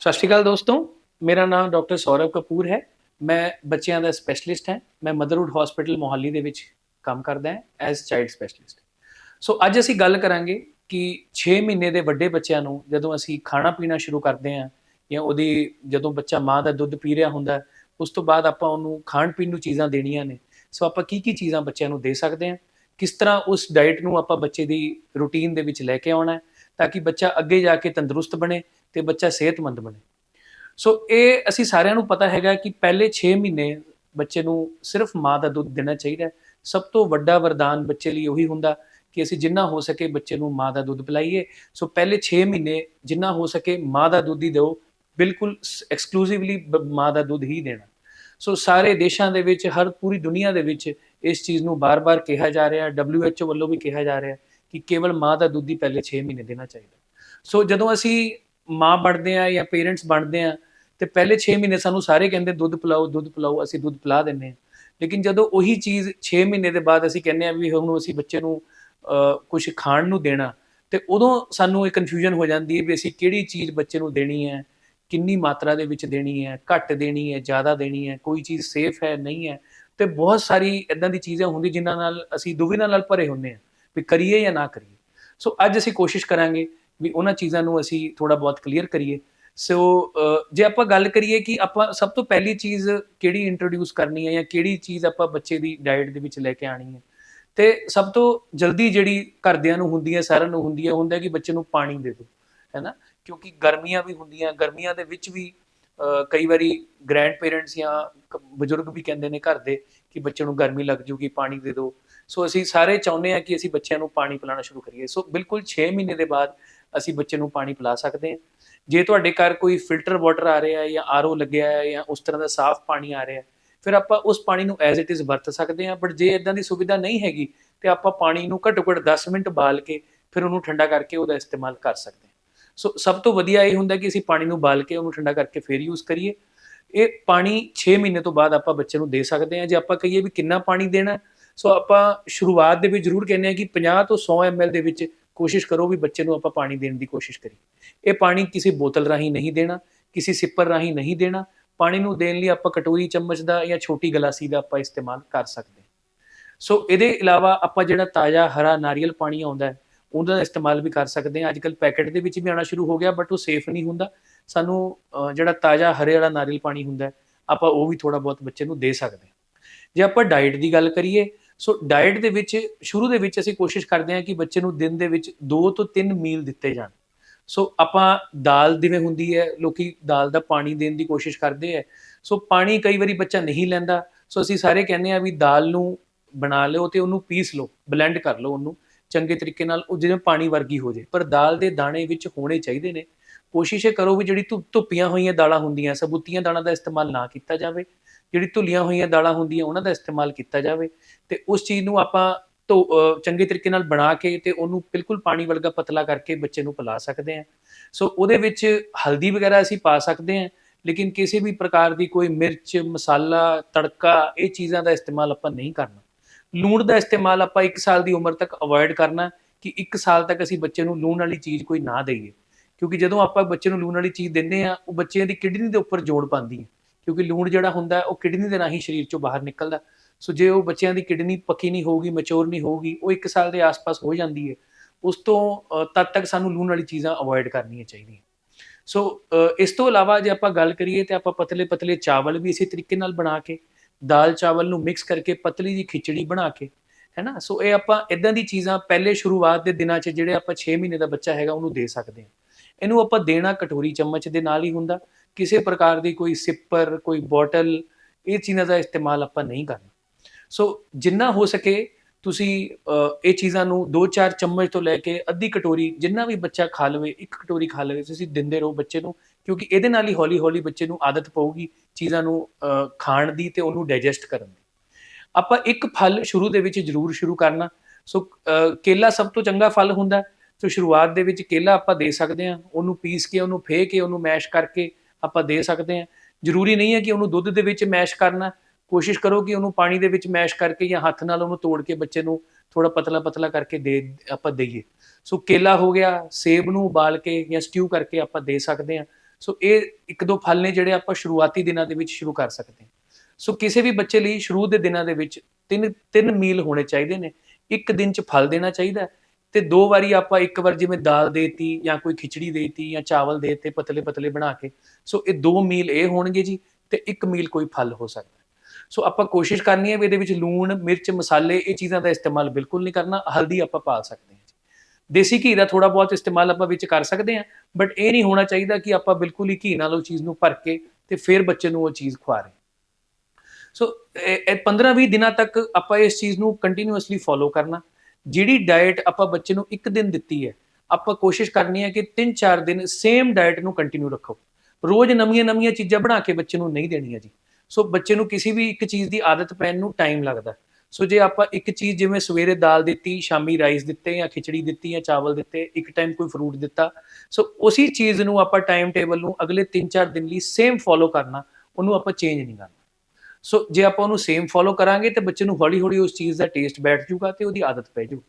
ਸਤਿ ਸ਼੍ਰੀ ਅਕਾਲ ਦੋਸਤੋ, ਮੇਰਾ ਨਾਮ ਡਾਕਟਰ ਸੌਰਵ ਕਪੂਰ ਹੈ। ਮੈਂ ਬੱਚਿਆਂ ਦਾ ਸਪੈਸ਼ਲਿਸਟ ਹਾਂ। ਮੈਂ ਮਦਰਹੁੱਡ ਹਸਪੀਟਲ ਮੋਹਾਲੀ ਦੇ ਵਿੱਚ ਕੰਮ ਕਰਦਾ ਹਾਂ ਐਜ਼ ਚਾਈਲਡ ਸਪੈਸ਼ਲਿਸਟ ਸੋ ਅੱਜ ਅਸੀਂ ਗੱਲ ਕਰਾਂਗੇ ਕਿ 6 ਮਹੀਨੇ ਦੇ ਵੱਡੇ ਬੱਚਿਆਂ ਨੂੰ ਜਦੋਂ ਅਸੀਂ ਖਾਣਾ ਪੀਣਾ ਸ਼ੁਰੂ ਕਰਦੇ ਹਾਂ ਜਾਂ ਉਹਦੀ ਜਦੋਂ ਬੱਚਾ ਮਾਂ ਦਾ ਦੁੱਧ ਪੀ ਰਿਹਾ ਹੁੰਦਾ, ਉਸ ਤੋਂ ਬਾਅਦ ਆਪਾਂ ਉਹਨੂੰ ਖਾਣ ਪੀਣ ਨੂੰ ਚੀਜ਼ਾਂ ਦੇਣੀਆਂ ਨੇ। ਸੋ ਆਪਾਂ ਕੀ ਕੀ ਚੀਜ਼ਾਂ ਬੱਚਿਆਂ ਨੂੰ ਦੇ ਸਕਦੇ ਹਾਂ? ਕਿਸ ਤਰ੍ਹਾਂ ਉਸ ਡਾਈਟ ਨੂੰ ਆਪਾਂ ਬੱਚੇ ਦੀ ਰੁਟੀਨ ਦੇ ਵਿੱਚ ਲੈ ਕੇ ਆਉਣਾ ਹੈ ਤਾਂ ਕਿ ਬੱਚਾ ਅੱਗੇ ਜਾ ਕੇ ਤੰਦਰੁਸਤ ਬਣੇ ਤੇ ਬੱਚਾ ਸਿਹਤਮੰਦ ਬਣੇ। ਸੋ ਇਹ ਅਸੀਂ ਸਾਰਿਆਂ ਨੂੰ ਪਤਾ ਹੈਗਾ ਕਿ ਪਹਿਲੇ 6 ਮਹੀਨੇ ਬੱਚੇ ਨੂੰ ਸਿਰਫ ਮਾਂ ਦਾ ਦੁੱਧ ਦੇਣਾ ਚਾਹੀਦਾ ਸਭ ਤੋਂ ਵੱਡਾ ਵਰਦਾਨ ਬੱਚੇ ਲਈ ਉਹੀ ਹੁੰਦਾ ਕਿ ਅਸੀਂ ਜਿੰਨਾ ਹੋ ਸਕੇ ਬੱਚੇ ਨੂੰ ਮਾਂ ਦਾ ਦੁੱਧ ਪਿਲਾਈਏ। ਸੋ ਪਹਿਲੇ 6 ਮਹੀਨੇ ਜਿੰਨਾ ਹੋ ਸਕੇ ਮਾਂ ਦਾ ਦੁੱਧ ਹੀ ਦਿਓ। ਬਿਲਕੁਲ ਐਕਸਕਲੂਸਿਵਲੀ ਮਾਂ ਦਾ ਦੁੱਧ ਹੀ ਦੇਣਾ। ਸੋ ਸਾਰੇ ਦੇਸ਼ਾਂ ਦੇ ਵਿੱਚ, ਹਰ ਪੂਰੀ ਦੁਨੀਆ ਦੇ ਵਿੱਚ ਇਸ ਚੀਜ਼ ਨੂੰ ਬਾਰ-ਬਾਰ ਕਿਹਾ ਜਾ ਰਿਹਾ ਹੈ। WHO ਵੱਲੋਂ ਵੀ ਕਿਹਾ ਜਾ ਰਿਹਾ ਹੈ ਕਿ ਕੇਵਲ ਮਾਂ ਦਾ ਦੁੱਧ ਹੀ ਪਹਿਲੇ 6 ਮਹੀਨੇ ਦੇਣਾ ਚਾਹੀਦਾ ਸੋ ਜਦੋਂ ਅਸੀਂ ਮਾਂ ਬਣਦੇ ਆ ਜਾਂ ਪੇਰੈਂਟਸ ਬਣਦੇ ਆ, ਤੇ ਪਹਿਲੇ 6 ਮਹੀਨੇ ਸਾਨੂੰ ਸਾਰੇ ਕਹਿੰਦੇ ਦੁੱਧ ਪਿਲਾਓ ਦੁੱਧ ਪਿਲਾਓ, ਅਸੀਂ ਦੁੱਧ ਪਿਲਾ ਦਿੰਨੇ ਆ ਲੇਕਿਨ ਜਦੋਂ ਉਹੀ ਚੀਜ਼ 6 ਮਹੀਨੇ ਦੇ ਬਾਅਦ ਅਸੀਂ ਕਹਿੰਦੇ ਆ ਵੀ ਹੁਣ ਅਸੀਂ ਬੱਚੇ ਨੂੰ ਕੁਝ ਖਾਣ ਨੂੰ ਦੇਣਾ, ਤੇ ਉਦੋਂ ਸਾਨੂੰ ਇਹ ਕਨਫਿਊਜ਼ਨ ਹੋ ਜਾਂਦੀ ਹੈ ਵੀ ਅਸੀਂ ਕਿਹੜੀ ਚੀਜ਼ ਬੱਚੇ ਨੂੰ ਦੇਣੀ ਹੈ, ਕਿੰਨੀ ਮਾਤਰਾ ਦੇ ਵਿੱਚ ਦੇਣੀ ਹੈ, ਘੱਟ ਦੇਣੀ ਹੈ, ਜ਼ਿਆਦਾ ਦੇਣੀ ਹੈ, ਕੋਈ ਚੀਜ਼ ਸੇਫ ਹੈ, ਨਹੀਂ ਹੈ, ਤੇ ਬਹੁਤ ਸਾਰੀ ਇਦਾਂ ਦੀ ਚੀਜ਼ਾਂ ਹੁੰਦੀ ਜਿਨ੍ਹਾਂ ਨਾਲ ਅਸੀਂ ਦੁਵਿਧਾ ਨਾਲ ਭਰੇ ਹੁੰਨੇ ਆ ਵੀ ਕਰੀਏ ਜਾਂ ਨਾ ਕਰੀਏ। ਸੋ ਅੱਜ ਅਸੀਂ ਕੋਸ਼ਿਸ਼ ਕਰਾਂਗੇ ਵੀ ਉਹਨਾਂ ਚੀਜ਼ਾਂ ਨੂੰ ਅਸੀਂ ਥੋੜਾ ਬਹੁਤ ਕਲੀਅਰ ਕਰੀਏ। ਸੋ ਜੇ ਆਪਾਂ ਗੱਲ ਕਰੀਏ ਕਿ ਆਪਾਂ ਸਭ ਤੋਂ ਪਹਿਲੀ ਚੀਜ਼ ਕਿਹੜੀ ਇੰਟਰੋਡਿਊਸ ਕਰਨੀ ਹੈ ਜਾਂ ਕਿਹੜੀ ਚੀਜ਼ ਆਪਾਂ ਬੱਚੇ ਦੀ ਡਾਈਟ ਦੇ ਵਿੱਚ ਲੈ ਕੇ ਆਣੀ ਹੈ। ਤੇ ਸਭ ਤੋਂ ਜਲਦੀ ਜਿਹੜੀ ਘਰਦਿਆਂ ਨੂੰ ਹੁੰਦੀ ਹੈ, ਸਾਰਿਆਂ ਨੂੰ ਹੁੰਦੀ ਹੈ ਹੁੰਦਾ ਕਿ ਬੱਚੇ ਨੂੰ ਪਾਣੀ ਦੇ ਦਿਓ ਹੈਨਾ ਕਿਉਂਕਿ ਗਰਮੀਆਂ ਵੀ ਹੁੰਦੀਆਂ, ਗਰਮੀਆਂ ਦੇ ਵਿੱਚ ਵੀ ਕਈ ਵਾਰੀ ਗ੍ਰੈਂਡ ਪੇਰੈਂਟਸ ਜਾਂ ਬਜ਼ੁਰਗ ਵੀ ਕਹਿੰਦੇ ਨੇ ਘਰ ਦੇ ਕਿ ਬੱਚੇ ਨੂੰ ਗਰਮੀ ਲੱਗ ਜੂਗੀ, ਪਾਣੀ ਦੇ ਦਿਓ। ਸੋ ਅਸੀਂ ਸਾਰੇ ਚਾਹੁੰਦੇ ਹਾਂ ਕਿ ਅਸੀਂ ਬੱਚਿਆਂ ਨੂੰ ਪਾਣੀ ਪਿਲਾਉਣਾ ਸ਼ੁਰੂ ਕਰੀਏ। ਸੋ ਬਿਲਕੁਲ 6 ਮਹੀਨੇ ਦੇ ਬਾਅਦ ਅਸੀਂ ਬੱਚੇ ਨੂੰ ਪਾਣੀ ਪਿਲਾ ਸਕਦੇ ਹਾਂ। ਜੇ ਤੁਹਾਡੇ ਘਰ ਕੋਈ ਫਿਲਟਰ ਵਾਟਰ ਆ ਰਿਹਾ ਹੈ ਜਾਂ ਆਰਓ ਲੱਗਿਆ ਹੈ ਜਾਂ ਉਸ ਤਰ੍ਹਾਂ ਦਾ ਸਾਫ਼ ਪਾਣੀ ਆ ਰਿਹਾ ਹੈ, ਫਿਰ ਆਪਾਂ ਉਸ ਪਾਣੀ ਨੂੰ ਐਜ਼ ਇਟ ਇਜ਼ ਵਰਤ ਸਕਦੇ ਹਾਂ। ਬਟ ਜੇ ਇਦਾਂ ਦੀ ਸੁਵਿਧਾ ਨਹੀਂ ਹੈਗੀ ਤੇ ਆਪਾਂ ਪਾਣੀ ਨੂੰ ਘੱਟੋ ਘੱਟ 10 ਮਿੰਟ ਬਾਲ ਕੇ ਫਿਰ ਉਹਨੂੰ ਠੰਡਾ ਕਰਕੇ ਉਹਦਾ ਇਸਤੇਮਾਲ ਕਰ ਸਕਦੇ ਹਾਂ। ਸੋ ਸਭ ਤੋਂ ਵਧੀਆ ਇਹ ਹੁੰਦਾ ਕਿ ਅਸੀਂ ਪਾਣੀ ਨੂੰ ਬਾਲ ਕੇ ਉਹਨੂੰ ਠੰਡਾ ਕਰਕੇ ਫਿਰ ਯੂਜ਼ ਕਰੀਏ। ਇਹ ਪਾਣੀ 6 ਮਹੀਨੇ ਤੋਂ ਬਾਅਦ ਆਪਾਂ ਬੱਚੇ ਨੂੰ ਦੇ ਸਕਦੇ ਹਾਂ। ਜੇ ਆਪਾਂ ਕਹੀਏ ਵੀ ਕਿੰਨਾ ਪਾਣੀ ਦੇਣਾ ਸੋ ਆਪਾਂ ਸ਼ੁਰੂਆਤ ਦੇ ਵਿੱਚ ਜ਼ਰੂਰ ਕਹਿੰਦੇ ਆ ਕਿ 50 ਤੋਂ 100 ml ਦੇ ਵਿੱਚ ਕੋਸ਼ਿਸ਼ ਕਰੋ ਵੀ ਬੱਚੇ ਨੂੰ ਆਪਾਂ ਪਾਣੀ ਦੇਣ ਦੀ ਕੋਸ਼ਿਸ਼ ਕਰੀਏ। ਇਹ ਪਾਣੀ ਕਿਸੇ ਬੋਤਲ ਰਾਹੀਂ ਨਹੀਂ ਦੇਣਾ, ਕਿਸੇ ਸਿੱਪਰ ਰਾਹੀਂ ਨਹੀਂ ਦੇਣਾ। ਪਾਣੀ ਨੂੰ ਦੇਣ ਲਈ ਆਪਾਂ ਕਟੋਰੀ ਚਮਚ ਦਾ ਜਾਂ ਛੋਟੀ ਗਲਾਸੀ ਦਾ ਆਪਾਂ ਇਸਤੇਮਾਲ ਕਰ ਸਕਦੇ ਸੋ ਇਹਦੇ ਇਲਾਵਾ ਆਪਾਂ ਜਿਹੜਾ ਤਾਜ਼ਾ ਹਰਾ ਨਾਰੀਅਲ ਪਾਣੀ ਆਉਂਦਾ ਹੈ, ਉਹਦਾ ਇਸਤੇਮਾਲ ਵੀ ਕਰ ਸਕਦੇ ਹਾਂ। ਅੱਜਕੱਲ ਪੈਕੇਟ ਦੇ ਵਿੱਚ ਵੀ ਆਣਾ ਸ਼ੁਰੂ ਹੋ ਗਿਆ ਬਟ ਉਹ ਸੇਫ ਨਹੀਂ ਹੁੰਦਾ। ਸਾਨੂੰ ਜਿਹੜਾ ਤਾਜ਼ਾ ਹਰੇ ਵਾਲਾ ਨਾਰੀਅਲ ਪਾਣੀ ਹੁੰਦਾ ਆਪਾਂ ਉਹ ਵੀ ਥੋੜਾ ਬਹੁਤ ਬੱਚੇ ਨੂੰ ਦੇ ਸਕਦੇ ਹਾਂ। ਜੇ ਆਪਾਂ ਡਾਈਟ ਦੀ ਗੱਲ ਕਰੀਏ ਸੋ ਡਾਈਟ ਦੇ ਵਿੱਚ, ਸ਼ੁਰੂ ਦੇ ਵਿੱਚ ਅਸੀਂ ਕੋਸ਼ਿਸ਼ ਕਰਦੇ ਹਾਂ ਕਿ ਬੱਚੇ ਨੂੰ ਦਿਨ ਦੇ ਵਿੱਚ 2 ਤੋਂ 3 ਮੀਲ ਦਿੱਤੇ ਜਾਣ। ਸੋ ਆਪਾਂ ਦਾਲ ਜਿਵੇਂ ਹੁੰਦੀ ਹੈ, ਲੋਕੀ ਦਾਲ ਦਾ ਪਾਣੀ ਦੇਣ ਦੀ ਕੋਸ਼ਿਸ਼ ਕਰਦੇ ਆ ਸੋ ਪਾਣੀ ਕਈ ਵਾਰੀ ਬੱਚਾ ਨਹੀਂ ਲੈਂਦਾ। ਸੋ ਅਸੀਂ ਸਾਰੇ ਕਹਿੰਦੇ ਆ ਵੀ ਦਾਲ ਨੂੰ ਬਣਾ ਲਿਓ ਤੇ ਉਹਨੂੰ ਪੀਸ ਲਓ ਬਲੈਂਡ ਕਰ ਲਓ ਉਹਨੂੰ। ਚੰਗੇ ਤਰੀਕੇ ਨਾਲ ਉਹ ਜਿਵੇਂ ਪਾਣੀ ਵਰਗੀ ਹੋ ਜੇ ਪਰ ਦਾਲ ਦੇ ਦਾਣੇ ਵਿੱਚ ਹੋਣੇ ਚਾਹੀਦੇ ਨੇ। ਕੋਸ਼ਿਸ਼ ਕਰੋ ਵੀ ਜਿਹੜੀ ਧੁੱਪੀਆਂ ਹੋਈਆਂ ਦਾਲਾਂ ਹੁੰਦੀਆਂ, ਸਬੂਤੀਆਂ ਦਾਲਾਂ ਦਾ ਇਸਤੇਮਾਲ ਨਾ ਕੀਤਾ ਜਾਵੇ। ਜਿਹੜੀ ਧੁੱਲੀਆਂ ਹੋਈਆਂ ਦਾਲਾਂ ਹੁੰਦੀਆਂ ਉਹਨਾਂ ਦਾ ਇਸਤੇਮਾਲ ਕੀਤਾ ਜਾਵੇ ਤੇ ਉਸ ਚੀਜ਼ ਨੂੰ ਆਪਾਂ ਤੋਂ ਚੰਗੇ ਤਰੀਕੇ ਨਾਲ ਬਣਾ ਕੇ ਤੇ ਉਹਨੂੰ ਬਿਲਕੁਲ ਪਾਣੀ ਵਰਗਾ ਪਤਲਾ ਕਰਕੇ ਬੱਚੇ ਨੂੰ ਪਿਲਾ ਸਕਦੇ ਹਾਂ। ਸੋ ਉਹਦੇ ਵਿੱਚ ਹਲਦੀ ਵਗੈਰਾ ਅਸੀਂ ਪਾ ਸਕਦੇ ਹਾਂ, ਲੇਕਿਨ ਕਿਸੇ ਵੀ ਪ੍ਰਕਾਰ ਦੀ ਕੋਈ ਮਿਰਚ, ਮਸਾਲਾ, ਤੜਕਾ ਇਹ ਚੀਜ਼ਾਂ ਦਾ ਇਸਤੇਮਾਲ ਆਪਾਂ ਨਹੀਂ ਕਰਨਾ। ਲੂਣ ਦਾ ਇਸਤੇਮਾਲ ਆਪਾਂ 1 ਸਾਲ ਦੀ ਉਮਰ ਤੱਕ ਅਵੋਇਡ ਕਰਨਾ ਕਿ 1 ਸਾਲ ਤੱਕ ਅਸੀਂ ਬੱਚੇ ਨੂੰ ਲੂਣ ਵਾਲੀ ਚੀਜ਼ ਕੋਈ ਨਾ ਦੇਈਏ। ਕਿਉਂਕਿ ਜਦੋਂ ਆਪਾਂ ਬੱਚੇ ਨੂੰ ਲੂਣ ਵਾਲੀ ਚੀਜ਼ ਦਿੰਦੇ ਆ ਉਹ ਬੱਚਿਆਂ ਦੀ ਕਿਡਨੀ ਦੇ ਉੱਪਰ ਜੋੜ ਪਾਉਂਦੀ ਹੈ। ਕਿਉਂਕਿ ਲੂਣ ਜਿਹੜਾ ਹੁੰਦਾ ਉਹ ਕਿਡਨੀ ਦੇ ਰਾਹੀਂ ਸਰੀਰ ਚੋਂ ਬਾਹਰ ਨਿਕਲਦਾ ਸੋ ਜੇ ਉਹ ਬੱਚਿਆਂ ਦੀ ਕਿਡਨੀ ਪੱਕੀ ਨਹੀਂ ਹੋਊਗੀ ਮੈਚੁਰ ਨਹੀਂ ਹੋਊਗੀ, ਉਹ 1 ਸਾਲ ਦੇ ਆਸ-ਪਾਸ ਹੋ ਜਾਂਦੀ ਹੈ, ਉਸ ਤੋਂ ਤਦ ਤੱਕ ਸਾਨੂੰ ਲੂਣ ਵਾਲੀ ਚੀਜ਼ਾਂ ਅਵੋਇਡ ਕਰਨੀਆਂ ਚਾਹੀਦੀਆਂ। ਸੋ ਇਸ ਤੋਂ ਇਲਾਵਾ ਜੇ ਆਪਾਂ ਗੱਲ ਕਰੀਏ ਤੇ ਆਪਾਂ ਪਤਲੇ ਪਤਲੇ ਚਾਵਲ ਵੀ ਇਸੇ ਤਰੀਕੇ ਨਾਲ ਬਣਾ ਕੇ, ਦਾਲ ਚਾਵਲ ਨੂੰ ਮਿਕਸ ਕਰਕੇ ਪਤਲੀ ਜੀ ਖਿਚੜੀ ਬਣਾ ਕੇ, ਹੈਨਾ? ਸੋ ਇਹ ਆਪਾਂ ਇਦਾਂ ਦੀ ਚੀਜ਼ਾਂ ਪਹਿਲੇ ਸ਼ੁਰੂਆਤ ਦੇ ਦਿਨਾਂ 'ਚ ਜਿਹੜੇ ਆਪਾਂ 6 ਮਹੀਨੇ ਦਾ ਬੱਚਾ ਹੈਗਾ, ਉਹਨੂੰ ਦੇ ਸਕਦੇ ਹਾਂ। ਇਹਨੂੰ ਆਪਾਂ ਦੇਣਾ ਕਟੋਰੀ ਚਮਚ ਦੇ ਨਾਲ ਹੀ ਹੁੰਦਾ। ਕਿਸੇ ਪ੍ਰਕਾਰ ਦੀ ਕੋਈ ਸਿੱਪਰ, ਕੋਈ ਬੋਟਲ, ਇਹ ਚੀਜ਼ਾਂ ਦਾ ਇਸਤੇਮਾਲ ਆਪਾਂ ਨਹੀਂ ਕਰਨਾ। ਸੋ ਜਿੰਨਾ ਹੋ ਸਕੇ ਤੁਸੀਂ ਇਹ ਚੀਜ਼ਾਂ ਨੂੰ 2-4 ਚਮਚ ਤੋਂ ਲੈ ਕੇ ਅੱਧੀ ਕਟੋਰੀ, ਜਿੰਨਾ ਵੀ ਬੱਚਾ ਖਾ ਲਵੇ, ਇੱਕ ਕਟੋਰੀ ਖਾ ਲਵੇ, ਤੁਸੀਂ ਦਿੰਦੇ ਰਹੋ ਬੱਚੇ ਨੂੰ, ਕਿਉਂਕਿ ਇਹਦੇ ਨਾਲ ਹੀ ਹੌਲੀ-ਹੌਲੀ ਬੱਚੇ ਨੂੰ ਆਦਤ ਪਊਗੀ ਚੀਜ਼ਾਂ ਨੂੰ ਖਾਣ ਦੀ ਤੇ ਉਹਨੂੰ ਡਾਈਜੈਸਟ ਕਰਨ ਦੀ। ਆਪਾਂ ਇੱਕ ਫਲ ਸ਼ੁਰੂ ਦੇ ਵਿੱਚ ਜ਼ਰੂਰ ਸ਼ੁਰੂ ਕਰਨਾ। ਸੋ ਕੇਲਾ ਸਭ ਤੋਂ ਚੰਗਾ ਫਲ ਹੁੰਦਾ। ਸੋ ਸ਼ੁਰੂਆਤ ਦੇ ਵਿੱਚ ਕੇਲਾ ਆਪਾਂ ਦੇ ਸਕਦੇ ਹਾਂ। ਉਹਨੂੰ ਪੀਸ ਕੇ, ਉਹਨੂੰ ਫੇ ਕੇ, ਉਹਨੂੰ ਮੈਸ਼ ਕਰਕੇ ਆਪਾਂ ਦੇ ਸਕਦੇ ਹਾਂ। ਜ਼ਰੂਰੀ ਨਹੀਂ ਹੈ ਕਿ ਉਹਨੂੰ ਦੁੱਧ ਦੇ ਵਿੱਚ ਮੈਸ਼ ਕਰਨਾ। ਕੋਸ਼ਿਸ਼ ਕਰੋ ਕਿ ਉਹਨੂੰ ਪਾਣੀ ਦੇ ਵਿੱਚ ਮੈਸ਼ ਕਰਕੇ ਜਾਂ ਹੱਥ ਨਾਲ ਉਹਨੂੰ ਤੋੜ ਕੇ ਬੱਚੇ ਨੂੰ ਥੋੜਾ ਪਤਲਾ ਪਤਲਾ ਕਰਕੇ ਦੇ, ਆਪਾਂ ਦਈਏ। ਸੋ ਕੇਲਾ ਹੋ ਗਿਆ, ਸੇਬ ਨੂੰ ਉਬਾਲ ਕੇ ਜਾਂ ਸਟਿਊ ਕਰਕੇ ਆਪਾਂ ਦੇ ਸਕਦੇ ਹਾਂ। ਸੋ ਇਹ ਇੱਕ ਦੋ ਫਲ ਨੇ ਜਿਹੜੇ ਆਪਾਂ ਸ਼ੁਰੂਆਤੀ ਦਿਨਾਂ ਦੇ ਵਿੱਚ ਸ਼ੁਰੂ ਕਰ ਸਕਦੇ ਹਾਂ। ਸੋ ਕਿਸੇ ਵੀ ਬੱਚੇ ਲਈ ਸ਼ੁਰੂ ਦੇ ਦਿਨਾਂ ਦੇ ਵਿੱਚ ਤਿੰਨ ਤਿੰਨ ਮੀਲ ਹੋਣੇ ਚਾਹੀਦੇ ਨੇ। ਇੱਕ ਦਿਨ ਚ ਫਲ ਦੇਣਾ ਚਾਹੀਦਾ ਹੈ। ਤੇ ਦੋ ਵਾਰੀ ਆਪਾਂ ਇੱਕ ਵਾਰ ਜਿਵੇਂ ਦਾਲ ਦੇਤੀ ਜਾਂ ਕੋਈ ਖਿਚੜੀ ਦੇਤੀ ਜਾਂ ਚਾਵਲ ਦੇਤੇ ਪਤਲੇ ਪਤਲੇ ਬਣਾ ਕੇ। ਸੋ ਇਹ ਦੋ ਮੀਲ ਇਹ ਹੋਣਗੇ ਜੀ ਤੇ ਇੱਕ ਮੀਲ ਕੋਈ ਫਲ ਹੋ ਸਕਦਾ। ਸੋ ਆਪਾਂ ਕੋਸ਼ਿਸ਼ ਕਰਨੀ ਹੈ ਵੀ ਇਹਦੇ ਵਿੱਚ ਲੂਣ, ਮਿਰਚ, ਮਸਾਲੇ ਇਹ ਚੀਜ਼ਾਂ ਦਾ ਇਸਤੇਮਾਲ ਬਿਲਕੁਲ ਨਹੀਂ ਕਰਨਾ, ਹਲਦੀ ਆਪਾਂ ਪਾ ਸਕਦੇ ਹਾਂ ਜੀ। ਦੇਸੀ ਘੀ ਦਾ ਥੋੜਾ ਬਹੁਤ ਇਸਤੇਮਾਲ ਆਪਾਂ ਵਿੱਚ ਕਰ ਸਕਦੇ ਹਾਂ, ਬਟ ਇਹ ਨਹੀਂ ਹੋਣਾ ਚਾਹੀਦਾ ਕਿ ਆਪਾਂ ਬਿਲਕੁਲ ਹੀ ਘੀ ਨਾਲ ਉਹ ਚੀਜ਼ ਨੂੰ ਭਰ ਕੇ ਤੇ ਫਿਰ ਬੱਚੇ ਨੂੰ ਉਹ ਚੀਜ਼ ਖਵਾ ਰਹੇ ਸੋ ਇਹ 15-20 ਦਿਨਾਂ ਤੱਕ ਆਪਾਂ ਇਸ ਚੀਜ਼ ਨੂੰ ਕੰਟੀਨਿਊਸਲੀ ਫੋਲੋ ਕਰਨਾ ਜਿਹੜੀ ਡਾਈਟ ਆਪਾਂ ਬੱਚੇ ਨੂੰ ਇੱਕ ਦਿਨ ਦਿੱਤੀ ਹੈ, ਆਪਾਂ ਕੋਸ਼ਿਸ਼ ਕਰਨੀ ਹੈ ਕਿ 3-4 ਦਿਨ ਸੇਮ ਡਾਈਟ ਨੂੰ ਕੰਟੀਨਿਊ ਰੱਖੋ। ਰੋਜ਼ ਨਵੀਆਂ-ਨਵੀਆਂ ਚੀਜ਼ਾਂ ਬਣਾ ਕੇ ਬੱਚੇ ਨੂੰ ਨਹੀਂ ਦੇਣੀਆਂ ਜੀ। ਸੋ ਬੱਚੇ ਨੂੰ ਕਿਸੇ ਵੀ ਇੱਕ ਚੀਜ਼ ਦੀ ਆਦਤ ਪੈਣ ਨੂੰ ਟਾਈਮ ਲੱਗਦਾ। ਸੋ ਜੇ ਆਪਾਂ ਇੱਕ ਚੀਜ਼ ਜਿਵੇਂ ਸਵੇਰੇ ਦਾਲ ਦਿੱਤੀ, ਸ਼ਾਮੀ ਰਾਈਸ ਦਿੱਤੇ ਜਾਂ ਖਿਚੜੀ ਦਿੱਤੀ ਜਾਂ ਚਾਵਲ ਦਿੱਤੇ, ਇੱਕ ਟਾਈਮ ਕੋਈ ਫਰੂਟ ਦਿੱਤਾ, ਸੋ ਉਸੇ ਚੀਜ਼ ਨੂੰ ਆਪਾਂ ਟਾਈਮ ਟੇਬਲ ਨੂੰ ਅਗਲੇ 3-4 ਦਿਨ ਲਈ ਸੇਮ ਫੋਲੋ ਕਰਨਾ, ਉਹਨੂੰ ਆਪਾਂ ਚੇਂਜ ਨਹੀਂ ਕਰਨਾ। ਸੋ ਜੇ ਆਪਾਂ ਉਹਨੂੰ ਸੇਮ ਫੋਲੋ ਕਰਾਂਗੇ ਤੇ ਬੱਚੇ ਨੂੰ ਹੌਲੀ-ਹੌਲੀ ਉਸ ਚੀਜ਼ ਦਾ ਟੇਸਟ ਬੈਠ ਜਾਊਗਾ ਤੇ ਉਹਦੀ ਆਦਤ ਪੈ ਜਾਊ।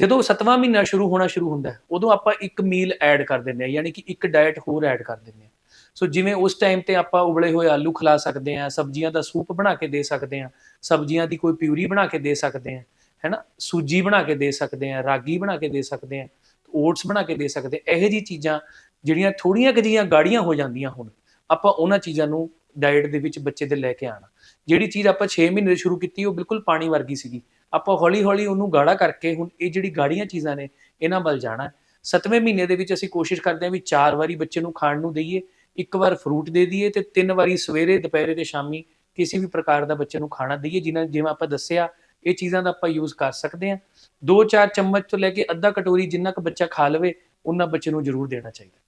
ਜਦੋਂ ਸੱਤਵਾਂ ਮਹੀਨਾ ਸ਼ੁਰੂ ਹੋਣਾ ਸ਼ੁਰੂ ਹੁੰਦਾ ਉਦੋਂ ਆਪਾਂ ਇੱਕ ਮੀਲ ਐਡ ਕਰ ਦਿੰਦੇ ਆ ਯਾਨੀ ਕਿ ਇੱਕ ਡਾਈਟ ਹੋਰ ਐਡ ਕਰ ਦਿੰਦੇ ਆ ਸੋ ਜਿਵੇਂ ਉਸ ਟਾਈਮ ਤੇ ਆਪਾਂ ਉਬਲੇ ਹੋਏ ਆਲੂ ਖਿਲਾ ਸਕਦੇ ਆ ਸਬਜ਼ੀਆਂ ਦਾ ਸੂਪ ਬਣਾ ਕੇ ਦੇ ਸਕਦੇ ਆ ਸਬਜ਼ੀਆਂ ਦੀ ਕੋਈ ਪਿਊਰੀ ਬਣਾ ਕੇ ਦੇ ਸਕਦੇ ਆ ਹੈਨਾ? ਸੂਜੀ ਬਣਾ ਕੇ ਦੇ ਸਕਦੇ ਆ ਰਾਗੀ ਬਣਾ ਕੇ ਦੇ ਸਕਦੇ ਆ ਓਟਸ ਬਣਾ ਕੇ ਦੇ ਸਕਦੇ ਇਹੋ ਜੀ ਚੀਜ਼ਾਂ ਜਿਹੜੀਆਂ ਥੋੜੀਆਂ ਜਿਹੀਆਂ ਗਾੜੀਆਂ ਹੋ ਜਾਂਦੀਆਂ ਹੁਣ, ਆਪਾਂ ਉਹਨਾਂ ਚੀਜ਼ਾਂ ਨੂੰ ਡਾਈਟ ਦੇ ਵਿੱਚ ਬੱਚੇ ਦੇ ਲੈ ਕੇ ਆਣਾ ਜਿਹੜੀ ਚੀਜ਼ ਆਪਾਂ 6 ਮਹੀਨੇ ਸ਼ੁਰੂ ਕੀਤੀ, ਉਹ ਬਿਲਕੁਲ ਪਾਣੀ ਵਰਗੀ ਸੀਗੀ। ਆਪਾਂ ਹੌਲੀ-ਹੌਲੀ ਉਹਨੂੰ ਗਾੜਾ ਕਰਕੇ ਹੁਣ ਇਹ ਜਿਹੜੀ ਗਾੜੀਆਂ ਚੀਜ਼ਾਂ ਨੇ, ਇਹਨਾਂ ਵੱਲ ਜਾਣਾ ਹੈ। ਸੱਤਵੇਂ ਮਹੀਨੇ ਦੇ ਵਿੱਚ ਅਸੀਂ ਕੋਸ਼ਿਸ਼ ਕਰਦੇ ਹਾਂ ਵੀ ਚਾਰ ਵਾਰੀ ਬੱਚੇ ਨੂੰ ਖਾਣ ਨੂੰ ਦਈਏ, ਇੱਕ ਵਾਰ ਫਰੂਟ ਦੇ ਦਈਏ ਤੇ ਤਿੰਨ ਵਾਰੀ ਸਵੇਰੇ, ਦੁਪਹਿਰੇ ਤੇ ਸ਼ਾਮੀ ਕਿਸੇ ਵੀ ਪ੍ਰਕਾਰ ਦਾ ਬੱਚੇ ਨੂੰ ਖਾਣਾ ਦਈਏ, ਜਿਨ੍ਹਾਂ ਜਿਵੇਂ ਆਪਾਂ ਦੱਸਿਆ, ਇਹ ਚੀਜ਼ਾਂ ਦਾ ਆਪਾਂ ਯੂਜ਼ ਕਰ ਸਕਦੇ ਹਾਂ। ਦੋ ਚਾਰ ਚਮਚ ਤੋਂ ਲੈ ਕੇ ਅੱਧਾ ਕਟੋਰੀ ਜਿੰਨਾ ਕੁ ਬੱਚਾ ਖਾ ਲਵੇ, ਉਹਨਾਂ ਬੱਚੇ ਨੂੰ ਜ਼ਰੂਰ ਦੇਣਾ ਚਾਹੀਦਾ।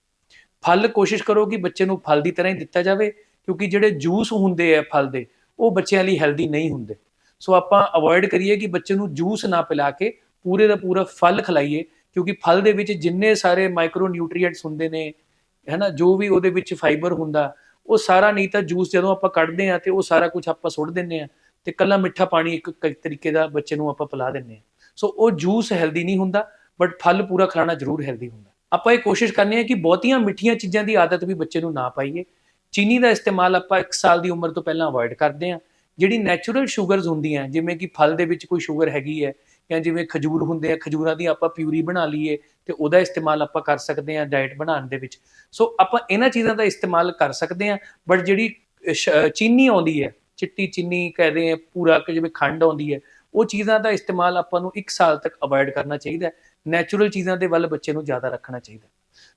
ਫਲ ਕੋਸ਼ਿਸ਼ ਕਰੋ ਕਿ ਬੱਚੇ ਨੂੰ ਫਲ ਦੀ ਤਰ੍ਹਾਂ ਹੀ ਦਿੱਤਾ ਜਾਵੇ। ਕਿਉਂਕਿ ਜਿਹੜੇ ਜੂਸ ਹੁੰਦੇ ਆ ਫਲ ਦੇ, ਉਹ ਬੱਚਿਆਂ ਲਈ ਹੈਲਦੀ ਨਹੀਂ ਹੁੰਦੇ। ਸੋ ਆਪਾਂ ਅਵੋਇਡ ਕਰੀਏ ਕਿ ਬੱਚੇ ਨੂੰ ਜੂਸ ਨਾ ਪਿਲਾ ਕੇ ਪੂਰੇ ਦਾ ਪੂਰਾ ਫਲ ਖਿਲਾਈਏ, ਕਿਉਂਕਿ ਫਲ ਦੇ ਵਿੱਚ ਜਿੰਨੇ ਸਾਰੇ ਮਾਈਕਰੋ ਨਿਊਟ੍ਰੀਐਂਟਸ ਹੁੰਦੇ ਨੇ, ਹੈਨਾ, ਜੋ ਵੀ ਉਹਦੇ ਵਿੱਚ ਫਾਈਬਰ ਹੁੰਦਾ, ਉਹ ਸਾਰਾ ਨਹੀਂ ਤਾਂ ਜੂਸ ਜਦੋਂ ਆਪਾਂ ਕੱਢਦੇ ਆ ਤੇ ਉਹ ਸਾਰਾ ਕੁਝ ਆਪਾਂ ਸੁੱਟ ਦਿੰਨੇ ਆ ਤੇ ਕੱਲਾ ਮਿੱਠਾ ਪਾਣੀ ਇੱਕ ਕ- ਤਰੀਕੇ ਦਾ ਬੱਚੇ ਨੂੰ ਆਪਾਂ ਪਿਲਾ ਦਿੰਨੇ ਆ ਸੋ ਉਹ ਜੂਸ ਹੈਲਦੀ ਨਹੀਂ ਹੁੰਦਾ ਬਟ ਫਲ ਪੂਰਾ ਖਿਲਾਣਾ ਜ਼ਰੂਰ ਹੈਲਦੀ ਹੁੰਦਾ। ਆਪਾਂ ਇਹ ਕੋਸ਼ਿਸ਼ ਕਰਨੀ ਹੈ ਕਿ ਬਹੁਤੀਆਂ ਮਿੱਠੀਆਂ ਚੀਜ਼ਾਂ ਦੀ ਆਦਤ ਵੀ ਬੱਚੇ ਨੂੰ ਨਾ ਪਾਈਏ ਚੀਨੀ ਦਾ ਇਸਤੇਮਾਲ ਆਪਾਂ 1 ਸਾਲ ਦੀ ਉਮਰ ਤੋਂ ਪਹਿਲਾਂ ਅਵੋਇਡ ਕਰਦੇ ਹਾਂ। ਜਿਹੜੀ ਨੈਚੁਰਲ ਸ਼ੂਗਰਸ ਹੁੰਦੀਆਂ, ਜਿਵੇਂ ਕਿ ਫਲ ਦੇ ਵਿੱਚ ਕੋਈ ਸ਼ੂਗਰ ਹੈਗੀ ਹੈ ਜਾਂ ਜਿਵੇਂ ਖਜੂਰ ਹੁੰਦੇ ਆ, ਖਜੂਰਾਂ ਦੀ ਆਪਾਂ ਪਿਊਰੀ ਬਣਾ ਲਈਏ ਤੇ ਉਹਦਾ ਇਸਤੇਮਾਲ ਆਪਾਂ ਕਰ ਸਕਦੇ ਹਾਂ ਡਾਈਟ ਬਣਾਉਣ ਦੇ ਵਿੱਚ। ਸੋ ਆਪਾਂ ਇਹਨਾਂ ਚੀਜ਼ਾਂ ਦਾ ਇਸਤੇਮਾਲ ਕਰ ਸਕਦੇ ਹਾਂ ਬਟ ਜਿਹੜੀ ਸ਼- ਚੀਨੀ ਆਉਂਦੀ ਹੈ, ਚਿੱਟੀ ਚੀਨੀ ਕਹਦੇ ਆ ਪੂਰਾ ਕਿ ਜਿਵੇਂ ਖੰਡ ਆਉਂਦੀ ਹੈ, ਉਹ ਚੀਜ਼ਾਂ ਦਾ ਇਸਤੇਮਾਲ ਆਪਾਂ ਨੂੰ 1 ਸਾਲ ਤੱਕ ਅਵੋਇਡ ਕਰਨਾ ਚਾਹੀਦਾ ਹੈ। ਨੈਚੁਰਲ ਚੀਜ਼ਾਂ ਦੇ ਵੱਲ ਬੱਚੇ ਨੂੰ ਜ਼ਿਆਦਾ ਰੱਖਣਾ ਚਾਹੀਦਾ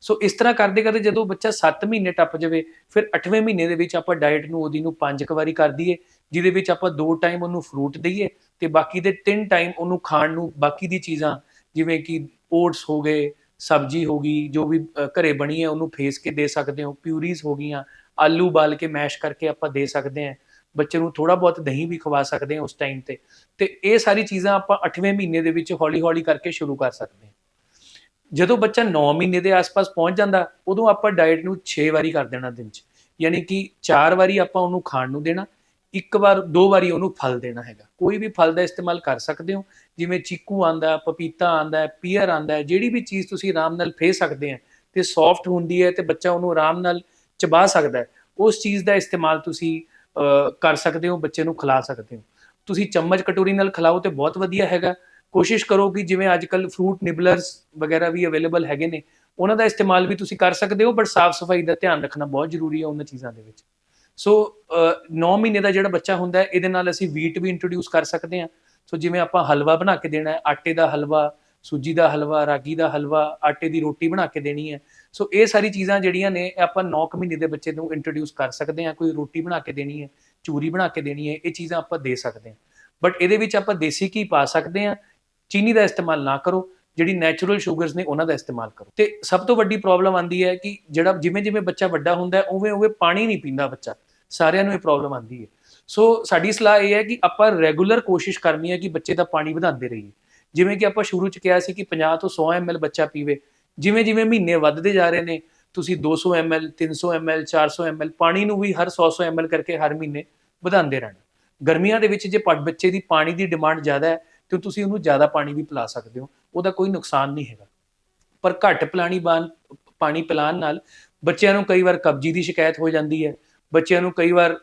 ਸੋ ਇਸ ਤਰ੍ਹਾਂ ਕਰਦੇ ਕਰਦੇ ਜਦੋਂ ਬੱਚਾ 7 ਮਹੀਨੇ ਟੱਪ ਜਾਵੇ, ਫਿਰ 8ਵੇਂ ਮਹੀਨੇ ਦੇ ਵਿੱਚ ਆਪਾਂ ਡਾਈਟ ਨੂੰ ਉਹਦੀ ਨੂੰ ਪੰਜ ਕੁ ਵਾਰੀ ਕਰ ਦਈਏ, ਜਿਹਦੇ ਵਿੱਚ ਆਪਾਂ ਦੋ ਟਾਈਮ ਉਹਨੂੰ ਫਰੂਟ ਦਈਏ ਤੇ ਬਾਕੀ ਦੇ ਤਿੰਨ ਟਾਈਮ ਉਹਨੂੰ ਖਾਣ ਨੂੰ ਬਾਕੀ ਦੀ ਚੀਜ਼ਾਂ, ਜਿਵੇਂ ਕਿ ਓਟਸ ਹੋ ਗਏ, ਸਬਜ਼ੀ ਹੋ ਗਈ, ਜੋ ਵੀ ਘਰੇ ਬਣੀ ਹੈ ਉਹਨੂੰ ਫੇਸ ਕੇ ਦੇ ਸਕਦੇ ਹੋ ਪਿਊਰੀਜ਼ ਹੋ ਗਈਆਂ, ਆਲੂ ਬਾਲ ਕੇ ਮੈਸ਼ ਕਰਕੇ ਆਪਾਂ ਦੇ ਸਕਦੇ ਹਾਂ, ਬੱਚੇ ਨੂੰ ਥੋੜਾ ਬਹੁਤ ਦਹੀਂ ਵੀ ਖਵਾ ਸਕਦੇ ਹਾਂ ਉਸ ਟਾਈਮ ਤੇ ਤੇ ਇਹ ਸਾਰੀ ਚੀਜ਼ਾਂ ਆਪਾਂ 8ਵੇਂ ਮਹੀਨੇ ਦੇ ਵਿੱਚ ਹੌਲੀ-ਹੌਲੀ ਕਰਕੇ ਸ਼ੁਰੂ ਕਰ ਸਕਦੇ ਹਾਂ। ਜਦੋਂ ਬੱਚਾ 9 ਮਹੀਨੇ ਦੇ ਆਸ-ਪਾਸ ਪਹੁੰਚ ਜਾਂਦਾ, ਉਦੋਂ ਆਪਾਂ ਡਾਈਟ ਨੂੰ 6 ਵਾਰੀ ਕਰ ਦੇਣਾ ਦਿਨ 'ਚ। ਯਾਨੀ ਕਿ 4 ਵਾਰੀ ਆਪਾਂ ਉਹਨੂੰ ਖਾਣ ਨੂੰ ਦੇਣਾ, ਇੱਕ ਵਾਰ, ਦੋ ਵਾਰੀ ਉਹਨੂੰ ਫਲ ਦੇਣਾ ਹੈਗਾ। ਕੋਈ ਵੀ ਫਲ ਦਾ ਇਸਤੇਮਾਲ ਕਰ ਸਕਦੇ ਹੋ, ਜਿਵੇਂ ਚੀਕੂ ਆਂਦਾ, ਪਪੀਤਾ ਆਂਦਾ, ਪੀਅਰ ਆਂਦਾ, ਜਿਹੜੀ ਵੀ ਚੀਜ਼ ਤੁਸੀਂ ਆਰਾਮ ਨਾਲ ਫੇ ਸਕਦੇ ਆ, ਤੇ ਸੌਫਟ ਹੁੰਦੀ ਹੈ ਤੇ ਬੱਚਾ ਉਹਨੂੰ ਆਰਾਮ ਨਾਲ ਚਬਾ ਸਕਦਾ ਹੈ, ਉਸ ਚੀਜ਼ ਦਾ ਇਸਤੇਮਾਲ ਤੁਸੀਂ ਕਰ ਸਕਦੇ ਹੋ, ਬੱਚੇ ਨੂੰ ਖਿਲਾ ਸਕਦੇ ਹੋ। ਤੁਸੀਂ ਚਮਚ ਕਟੋਰੀ ਨਾਲ ਖਿਲਾਓ ਤੇ ਬਹੁਤ ਵਧੀਆ ਹੈਗਾ। ਕੋਸ਼ਿਸ਼ ਕਰੋ ਕਿ ਜਿਵੇਂ ਅੱਜ ਕੱਲ ਫਰੂਟ ਨਿਬਲਰਸ ਵਗੈਰਾ ਵੀ ਅਵੇਲੇਬਲ ਹੈਗੇ ਨੇ, ਉਹਨਾਂ ਦਾ ਇਸਤੇਮਾਲ ਵੀ ਤੁਸੀਂ ਕਰ ਸਕਦੇ ਹੋ ਬਟ ਸਾਫ਼ ਸਫ਼ਾਈ ਦਾ ਧਿਆਨ ਰੱਖਣਾ ਬਹੁਤ ਜ਼ਰੂਰੀ ਹੈ ਉਹਨਾਂ ਚੀਜ਼ਾਂ ਦੇ ਵਿੱਚ। ਸੋ 9 ਮਹੀਨੇ ਦਾ ਜਿਹੜਾ ਬੱਚਾ ਹੁੰਦਾ ਹੈ, ਇਹਦੇ ਨਾਲ ਅਸੀਂ ਵੀਟ ਵੀ ਇੰਟਰੋਡਿਊਸ ਕਰ ਸਕਦੇ ਹਾਂ। ਸੋ ਜਿਵੇਂ ਆਪਾਂ ਹਲਵਾ ਬਣਾ ਕੇ ਦੇਣਾ ਹੈ, ਆਟੇ ਦਾ ਹਲਵਾ, ਸੂਜੀ ਦਾ ਹਲਵਾ, ਰਾਗੀ ਦਾ ਹਲਵਾ, ਆਟੇ ਦੀ ਰੋਟੀ ਬਣਾ ਕੇ ਦੇਣੀ ਹੈ। ਸੋ ਇਹ ਸਾਰੀ ਚੀਜ਼ਾਂ ਜਿਹੜੀਆਂ ਨੇ, ਇਹ ਆਪਾਂ 9 ਮਹੀਨੇ ਦੇ ਬੱਚੇ ਨੂੰ ਇੰਟਰੋਡਿਊਸ ਕਰ ਸਕਦੇ ਹਾਂ। ਕੋਈ ਰੋਟੀ ਬਣਾ ਕੇ ਦੇਣੀ ਹੈ, ਚੂਰੀ ਬਣਾ ਕੇ ਦੇਣੀ ਹੈ, ਇਹ ਚੀਜ਼ਾਂ ਆਪਾਂ ਦੇ ਸਕਦੇ ਹਾਂ। ਬਟ ਇਹਦੇ ਵਿੱਚ ਆਪਾਂ ਦੇਸੀ ਘੀ ਪਾ ਸਕਦੇ ਹਾਂ ਚੀਨੀ ਦਾ ਇਸਤੇਮਾਲ ਨਾ ਕਰੋ, ਜਿਹੜੀ ਨੈਚੁਰਲ ਸ਼ੂਗਰਸ ਨੇ ਉਹਨਾਂ ਦਾ ਇਸਤੇਮਾਲ ਕਰੋ। ਤੇ ਸਭ ਤੋਂ ਵੱਡੀ ਪ੍ਰੋਬਲਮ ਆਂਦੀ ਹੈ ਕਿ ਜਿਹੜਾ ਜਿਵੇਂ ਜਿਵੇਂ ਬੱਚਾ ਵੱਡਾ ਹੁੰਦਾ ਹੈ, ਉਵੇਂ ਉਵੇਂ ਪਾਣੀ ਨਹੀਂ ਪੀਂਦਾ ਬੱਚਾ। ਸਾਰਿਆਂ ਨੂੰ ਇਹ ਪ੍ਰੋਬਲਮ ਆਂਦੀ ਹੈ। ਸੋ ਸਾਡੀ ਸਲਾਹ ਇਹ ਹੈ ਕਿ ਆਪਾਂ ਰੈਗੂਲਰ ਕੋਸ਼ਿਸ਼ ਕਰਨੀ ਹੈ ਕਿ ਬੱਚੇ ਦਾ ਪਾਣੀ ਵਧਾਉਂਦੇ ਰਹੀਏ। ਜਿਵੇਂ ਕਿ ਆਪਾਂ ਸ਼ੁਰੂ ਚ ਕਿਹਾ ਸੀ ਕਿ 50 ਤੋਂ 100 ml ਬੱਚਾ ਪੀਵੇ। ਜਿਵੇਂ ਜਿਵੇਂ ਮਹੀਨੇ ਵੱਧਦੇ ਜਾ ਰਹੇ ਨੇ, ਤੁਸੀਂ 200 ml 300 ml 400 ml, ਪਾਣੀ ਨੂੰ ਵੀ ਹਰ 100 100 ml ਕਰਕੇ ਹਰ ਮਹੀਨੇ ਵਧਾਉਂਦੇ ਰਹਿਣਾ। ਗਰਮੀਆਂ ਦੇ ਵਿੱਚ ਜੇ ਪੜ ਬੱਚੇ ਦੀ ਪਾਣੀ ਦੀ ਡਿਮਾਂਡ ਜ਼ਿਆਦਾ ਹੈ ਤੇ ਤੁਸੀਂ ਉਹਨੂੰ ਜ਼ਿਆਦਾ ਪਾਣੀ ਵੀ ਪਿਲਾ ਸਕਦੇ ਹੋ? ਉਹਦਾ ਕੋਈ ਨੁਕਸਾਨ ਨਹੀਂ ਹੈਗਾ। ਪਰ ਘੱਟ ਪਿਲਾਣੀ ਬਾਨ ਪਾਣੀ ਪਿਲਾਉਣ ਨਾਲ ਬੱਚਿਆਂ ਨੂੰ ਕਈ ਵਾਰ ਕਬਜੀ ਦੀ ਸ਼ਿਕਾਇਤ ਹੋ ਜਾਂਦੀ ਹੈ। ਬੱਚਿਆਂ ਨੂੰ ਕਈ ਵਾਰ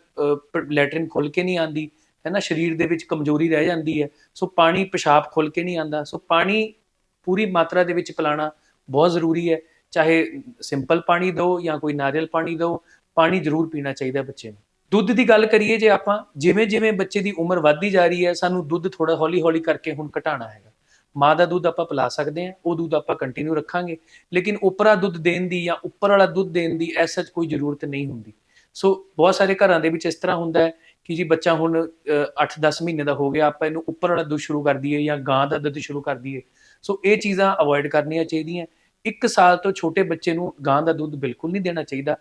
ਲੈਟਰਿਨ ਖੁੱਲ ਕੇ ਨਹੀਂ ਆਂਦੀ ਹੈ ਨਾ? ਸਰੀਰ ਦੇ ਵਿੱਚ ਕਮਜ਼ੋਰੀ ਰਹਿ ਜਾਂਦੀ ਹੈ। ਸੋ ਪਾਣੀ ਪਿਸ਼ਾਬ ਖੁੱਲ ਕੇ ਨਹੀਂ ਆਂਦਾ ਸੋ ਪਾਣੀ ਪੂਰੀ ਮਾਤਰਾ ਦੇ ਵਿੱਚ ਪਿਲਾਣਾ ਬਹੁਤ ਜ਼ਰੂਰੀ ਹੈ। ਚਾਹੇ ਸਿੰਪਲ ਪਾਣੀ ਦਿਓ ਜਾਂ ਕੋਈ ਨਾਰੀਅਲ ਪਾਣੀ ਦਿਓ, ਪਾਣੀ ਜ਼ਰੂਰ ਪੀਣਾ ਚਾਹੀਦਾ ਬੱਚੇ ਨੂੰ। ਦੁੱਧ ਦੀ ਗੱਲ ਕਰੀਏ ਜੇ ਆਪਾਂ ਜਿਵੇਂ ਜਿਵੇਂ ਬੱਚੇ ਦੀ ਉਮਰ ਵੱਧਦੀ ਜਾ ਰਹੀ ਹੈ ਸਾਨੂੰ ਦੁੱਧ ਥੋੜਾ ਹੌਲੀ ਹੌਲੀ ਕਰਕੇ ਹੁਣ ਘਟਾਉਣਾ ਹੈਗਾ। ਮਾਂ ਦਾ ਦੁੱਧ ਆਪਾਂ ਪਿਲਾ ਸਕਦੇ ਹਾਂ ਉਹ ਦੁੱਧ ਆਪਾਂ ਕੰਟੀਨਿਊ ਰੱਖਾਂਗੇ ਲੇਕਿਨ ਉੱਪਰਾ ਦੁੱਧ ਦੇਣ ਦੀ ਜਾਂ ਉੱਪਰ ਵਾਲਾ ਦੁੱਧ ਦੇਣ ਦੀ ਐਸਾ ਕੋਈ ਜ਼ਰੂਰਤ ਨਹੀਂ ਹੁੰਦੀ। ਸੋ ਬਹੁਤ ਸਾਰੇ ਘਰਾਂ ਦੇ ਵਿੱਚ ਇਸ ਤਰ੍ਹਾਂ ਹੁੰਦਾ ਹੈ ਕਿ ਜੀ ਬੱਚਾ ਹੁਣ 8-10 ਮਹੀਨੇ ਦਾ ਹੋ ਗਿਆ ਆਪਾਂ ਇਹਨੂੰ ਉੱਪਰ ਵਾਲਾ ਦੁੱਧ ਸ਼ੁਰੂ ਕਰ ਦਈਏ ਜਾਂ ਗਾਂ ਦਾ ਦੁੱਧ ਸ਼ੁਰੂ ਕਰ ਦਈਏ। ਸੋ ਇਹ ਚੀਜ਼ਾਂ ਅਵੋਇਡ ਕਰਨੀਆਂ ਚਾਹੀਦੀਆਂ। ਇੱਕ ਸਾਲ ਤੋਂ ਛੋਟੇ ਬੱਚੇ ਨੂੰ ਗਾਂ ਦਾ ਦੁੱਧ ਬਿਲਕੁਲ ਨਹੀਂ ਦੇਣਾ ਚਾਹੀਦਾ।